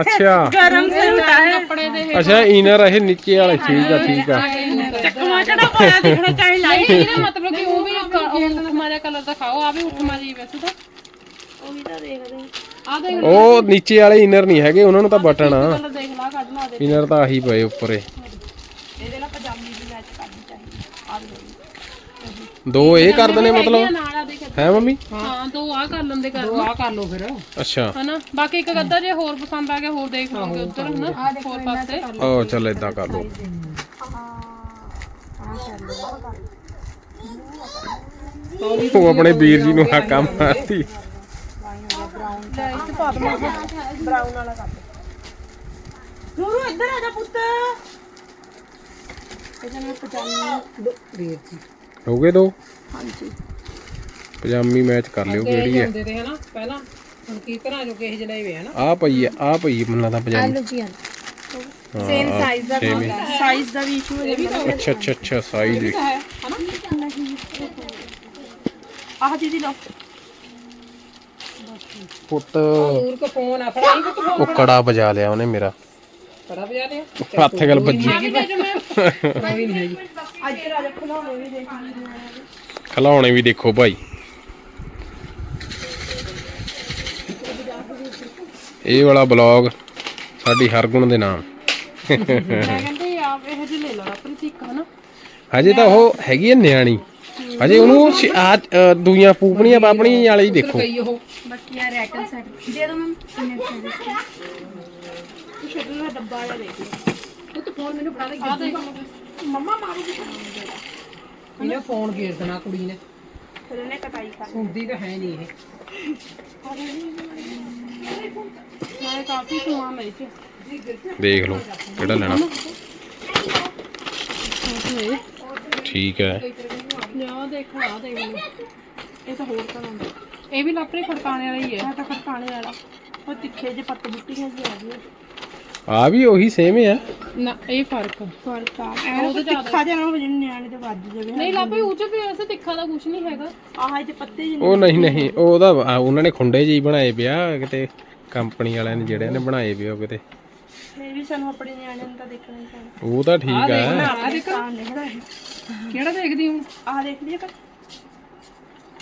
ਅੱਛਾ। ਗਰਮ ਸੂਟ ਆ ਕੱਪੜੇ ਦੇ ਅੱਛਾ ਇਨਰ ਇਹ ਨੀਚੇ ਵਾਲਾ ਠੀਕ ਆ ਠੀਕ ਆ। ਚੱਕਵਾ ਚੜਾ ਪਾਇਆ ਦਿਖਣਾ ਚਾਹੀਦਾ ਨਹੀਂ ਇਹਦਾ ਮਤਲਬ ਕਿ ਉਹ ਵੀ ਉਹ ਕਲਰ ਦਿਖਾਓ ਆ ਵੀ ਉਠਮਾ ਜੀ ਵੈਸੇ ਤਾਂ। ਉਹ ਵੀ ਤਾਂ ਦੇਖਦੇ ਆ ਦੇਖ ਉਹ ਨੀਚੇ ਵਾਲੇ ਇਨਰ ਨਹੀਂ ਹੈਗੇ ਉਹਨਾਂ ਨੂੰ ਤਾਂ ਬਟਨ ਆ ਕਲਰ ਦੇਖ ਲਾ ਕੱਢ ਲਾ ਦੇ ਇਨਰ ਤਾਂ ਆਹੀ ਪਏ ਉੱਪਰੇ। ਇਹਦੇ ਨਾਲ ਪਜਾਮੀ ਵੀ ਮੈਚ ਕਰਨੀ ਚਾਹੀਦੀ ਆ। ਦੋ ਇਹ ਕਰ ਦਨੇ ਮਤਲਬ? ਹੈ ਮੰਮੀ? ਹਾਂ ਦੋ ਆ ਕਰ ਲੈਂਦੇ ਕਰ ਆ ਕਰ ਲਓ ਫਿਰ। ਅੱਛਾ। ਹਨਾ? ਬਾਕੀ ਇੱਕ ਗੱਦਾ ਜੇ ਹੋਰ ਪਸੰਦ ਆ ਗਿਆ ਹੋਰ ਦੇਖ ਲਓਗੇ ਉੱਧਰ ਹਨਾ? ਹੋਰ ਪਾਸੇ। ਉਹ ਚੱਲ ਇਦਾਂ ਕਰ ਲਓ। ਉਹ ਆਪਣੇ ਵੀਰ ਜੀ ਨੂੰ ਹਾਕਾ ਮਾਰਤੀ ਬਰਾਊਨ ਵਾਲਾ ਕਰ ਦੇ। ਨੂਰੂ ਇੱਧਰ ਆ ਜਾ ਪੁੱਤ। ਇਹਦੇ ਨਾਲ ਪਜਾਮੀ ਵੀਰ ਜੀ। ਹੋ ਗਏ ਦੋ? ਹਾਂਜੀ। ਪਜਾਮੀ ਮੈਚ ਕਰ ਲਿਓ ਕਿਹੜੀ ਹੈ। ਹੁੰਦੇ ਤੇ ਹਨਾ ਪਹਿਲਾਂ। ਹੁਣ ਕੀ ਘਰਾਂ ਜੋ ਕਿਸੇ ਜਲੇ ਵੇ ਹਨਾ ਆ ਪਈ ਹੈ ਆ ਪਈ ਹੈ, ਮੈਨੂੰ ਲੱਗਦਾ ਪਜਾਮੀ ਜੀ ਆ ਸੇਮ ਸਾਈਜ਼ ਦਾ same ਹੀ। ਸਾਈਜ਼ ਦਾ ਵੀ ਇਸ਼ੂ ਹੋ ਜਾਂਦਾ ਅੱਛਾ ਅੱਛਾ ਅੱਛਾ ਸਾਈਜ਼ ਆਹ ਦੀਦੀ ਲਓ। ਪੁੱਤ ਦੂਰ ਕੋ ਫੋਨ ਆ ਫੜਾਈ ਕੋ ਫੋਨ ਉਹ ਕੜਾ ਵਜਾ ਲਿਆ ਉਹਨੇ ਮੇਰਾ। ਕੜਾ ਵਜਾ ਲਿਆ। ਹੱਥ ਗਲ ਵੱਜੀ। ਖਿਲਾਉਣੇ ਵੀ ਦੇਖੋ ਭਾਈ। ਇਹ ਵਾਲਾ ਬਲੌਗ ਸਾਡੀ ਹਰਗੁਣ ਦੇ ਨਾਮ। ਮੈਂ ਕਹਿੰਦੀ ਆਪ ਇਹੋ ਜਿਹੇ ਲੈ ਲਾ ਆਪਣੀ ਠੀਕ ਹਨਾ। ਹਜੇ ਤਾਂ ਉਹ ਹੈਗੀ ਹੈ ਨਿਆਣੀ। ਹਜੇ ਉਹਨੂੰ ਆ ਦੂਈਆਂ ਪੂਪਣੀਆਂ ਪਾਪਣੀ ਵਾਲੇ ਹੀ ਦੇਖੋ। ਕਈ ਉਹ। ਬਾਕੀ ਆ ਰੈਟਲ ਸੈਟ। ਦੇ ਦੋ ਕਿੰਨੇ ਪੈਸੇ ਡੱਬਾ ਦੇਖ ਤਾਂ ਫੋਨ ਮੈਨੂੰ ਫੜਾ ਦੇ ਆ ਦੇਖ। ਲਓ ਮੰਮਾ ਮਾਰੂਗੀ ਇਹਨੇ ਫੋਨ ਘੇਰ ਦੇਣਾ ਕੁੜੀ ਨੇ। ਫਿਰ ਇਹਨੇ ਕਟਾਈ ਕਰ ਸੁਣਦੀ ਤਾਂ ਹੈ ਨਹੀਂ ਇਹ। ਨਾਲੇ ਕਾਫੀ ਸਮਾਨ ਹੈ ਇੱਥੇ ਦੇਖ ਲਓ ਕਿਹੜਾ ਲੈਣਾ। ਠੀਕ ਹੈ। ਲਿਆ ਦੇਖ ਆ ਦੇਖ ਲਓ। ਇਹ ਤਾਂ ਹੋਰ ਤਰ੍ਹਾਂ ਦਾ। ਇਹ ਵੀ ਲਾਪਰੀ ਖੜਕਾਣੇ ਵਾਲਾ ਹੀ ਹੈ। ਇਹ ਤਾਂ ਖੜਕਾਣੇ ਵਾਲਾ। ਉਹ ਤਿੱਖੇ ਜਿਹੇ ਪੱਤ ਬੁੱਟੀਆਂ ਜਿਹੀ ਆ ਗਈਆਂ ਆ ਵੀ ਉਹੀ ਸੇਮ ਹੈ ਨਾ ਇਹ ਫ਼ਰਕ ਫ਼ਰਕ ਆ। ਐ ਤਾਂ ਤਿੱਖਾ ਜਿਹਾ ਨਾ ਜਿੰਨੇ ਨਿਆਣੇ ਤੇ ਵੱਜ ਜਾਵੇ ਨਹੀਂ ਲਾਪਰੀ ਉੱਚ ਵੀ ਵੈਸੇ ਤਿੱਖਾ ਦਾ ਕੁਝ ਨਹੀਂ ਹੈਗਾ। ਆਹ ਇਹਦੇ ਪੱਤੇ ਜਿਹੇ ਉਹ ਨਹੀਂ ਨਹੀਂ ਉਹ ਉਹਦਾ ਆ, ਉਹਨਾਂ ਨੇ ਖੁੰਡੇ ਜਿਹੀ ਬਣਾਏ ਪਿਆ ਕਿਤੇ ਕੰਪਨੀ ਵਾਲਿਆਂ ਨੇ ਜਿਹੜਿਆਂ ਨੇ ਬਣਾਏ ਪਿਆ ਕਿਤੇ। ਇਹ ਵੀ ਸਾਨੂੰ ਆਪਣੇ ਨਿਆਣੇ ਨੂੰ ਤਾਂ ਦੇਖਣਾ ਹੀ ਪੈਣਾ। ਉਹ ਤਾਂ ਠੀਕ ਹੈ ਆ। ਦੇਖ ਹੈ। ਕਿਹੜਾ ਦੇਖਦੀ ਹੂੰ ਆਹ ਦੇਖ ਲਈਏ ਪਰ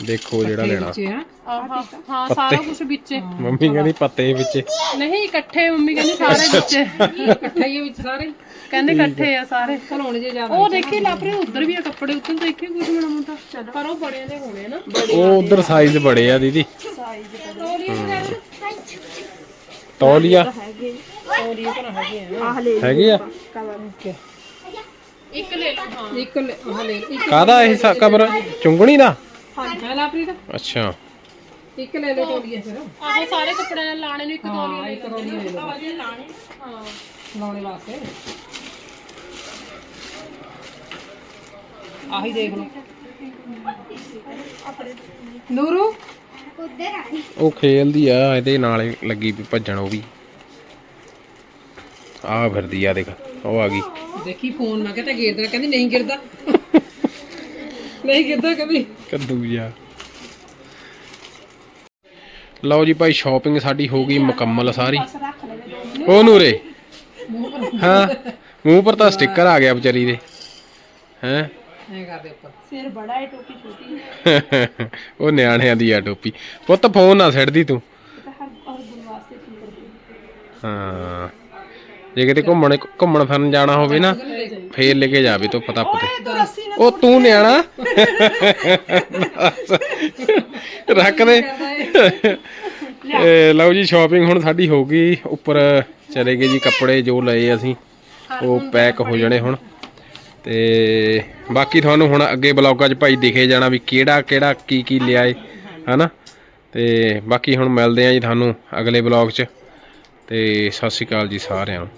ਦੇਖੋ ਜਿਹੜਾ ਲੈਣਾ। ਵਿੱਚ ਆ। ਆਹਾ ਹਾਂ ਸਾਰਾ ਕੁਝ ਵਿੱਚ। ਹੈ। ਮੰਮੀ ਕਹਿੰਦੀ ਪੱਤੇ ਵਿੱਚ। ਨਹੀਂ ਇਕੱਠੇ ਮੰਮੀ ਕਹਿੰਦੀ ਸਾਰੇ ਵਿੱਚ ਹੈ। ਇਕੱਠਾ ਹੀ ਆ ਵਿੱਚ ਸਾਰੇ। ਕਹਿੰਦੇ ਇਕੱਠੇ ਆ ਸਾਰੇ। ਘਲਾਉਣ ਜੇ ਜ਼ਿਆਦਾ ਉਹ ਦੇਖੀ ਲਾਪਰੇ ਉਧਰ ਵੀ ਆ ਕੱਪੜੇ ਉੱਧਰ ਦੇਖੀ ਕੁਝ ਬਣਾ ਮੋਟਾ ਪਰ ਉਹ ਬੜਿਆਂ ਦੇ ਹੋਣੇ ਆ ਨਾ। ਉਹ ਉਧਰ ਸਾਈਜ਼ ਬੜੇ ਆ ਦੀਦੀ। ਤੌਲੀਆ। ਹੈਗੇ ਆ। ਇੱਕ ਲੈ ਲਓ ਹਾਂ। ਇੱਕ ਲੈ- ਆਹ ਲੈ ਕਾਦਾ ਇਹ ਸਾ- ਕਬਰ ਚੁੰਗਣੀ ਦਾ? ਹੈ ਅੱਛਾ। ਇੱਕ ਲੈ ਲੈ ਤੋਲੀਏ ਫਿਰ। ਆਹੋ ਸਾਰੇ ਕੱਪੜਿਆਂ ਨਾਲ ਲਾਣੇ ਨੂੰ ਇੱਕ ਹਾਂ ਤੋਲੀ ਇੱਕ ਤੋਲੀਏ ਲੈ ਲਓ। ਹਾਂ। ਲਾਉਣੇ ਵਾਸਤੇ। ਆਹੀ ਦੇਖ ਲਓ। ਨੂਰੂ? ਉਹ ਖੇਲਦੀ ਆ ਇਹਦੇ ਨਾਲ ਹੀ ਲੱਗੀ ਵੀ ਭੱਜਣ ਉਹ ਵੀ। ਆ ਫਿਰਦੀ ਆ ਦੇਖ ਉਹ ਆ ਗਈ। ਦੇਖੀ ਫੋਨ ਮੈਂ ਕਿਹਾ ਗੇਰਦਾ ਕਹਿੰਦੀ ਨਹੀਂ ਗਿਰਦਾ। ਨਹੀਂ ਗਿਰਦਾ ਕभी ਕੱਦੂ ਜਾ ਲਓ ਜੀ ਭਾਈ ਸ਼ਾਪਿੰਗ ਸਾਡੀ ਹੋ ਗਈ ਮੁਕੰਮਲ ਸਾਰੀ। ਉਹ ਨੂਰੇ ਹਾਂ ਮੂੰਹ ਪਰ ਤਾਂ ਸਟicker ਆ ਗਿਆ ਵਿਚਾਰੀ ਦੇ। ਹੈ? ਐ ਕਰਦੇ ਉੱਪਰ। ਸਿਰ ਬੜਾ ਹੈ ਟੋਪੀ ਛੋਟੀ [laughs] ਉਹ ਨਿਆਣਿਆਂ ਦੀ ਆ ਟੋਪੀ। ਪੁੱਤ ਫੋਨ ਨਾ ਛੱਡਦੀ ਤੂੰ। ਹਾਂ। ਜੇ ਕਿਤੇ ਘੁੰਮਣ ਘੁੰਮਣ ਫਿਰਨ ਜਾਣਾ ਹੋਵੇ ਨਾ ਫੇਰ ਲੈ ਕੇ ਜਾਵੇ ਤੋਂ। ਪਤਾ ਪਤਾ ਉਹ ਤੂੰ ਨਿਆਣਾ। ਰੱਖ ਦੇ। ਲਓ ਜੀ ਸ਼ਾਪਿੰਗ ਹੁਣ ਸਾਡੀ ਹੋ ਗਈ। ਉੱਪਰ ਚਲੇ ਗਏ ਜੀ ਕੱਪੜੇ ਜੋ ਲਏ ਅਸੀਂ। ਉਹ ਪੈਕ ਹੋ ਜਾਣੇ ਹੁਣ। ਤੇ ਬਾਕੀ ਤੁਹਾਨੂੰ ਹੁਣ ਅੱਗੇ ਬਲੌਗਾਂ 'ਚ ਭਾਈ ਦਿਖੇ ਜਾਣਾ ਵੀ ਕਿਹੜਾ ਕਿਹੜਾ ਕੀ ਕੀ ਲਿਆਏ ਹਨਾ? ਤੇ ਬਾਕੀ ਹੁਣ ਮਿਲਦੇ ਆਂ ਜੀ ਤੁਹਾਨੂੰ ਅਗਲੇ ਬਲੌਗ 'ਚ। ਤੇ ਸਤਿ ਸ਼੍ਰੀ ਅਕਾਲ ਜੀ ਸਾਰਿਆਂ ਨੂੰ।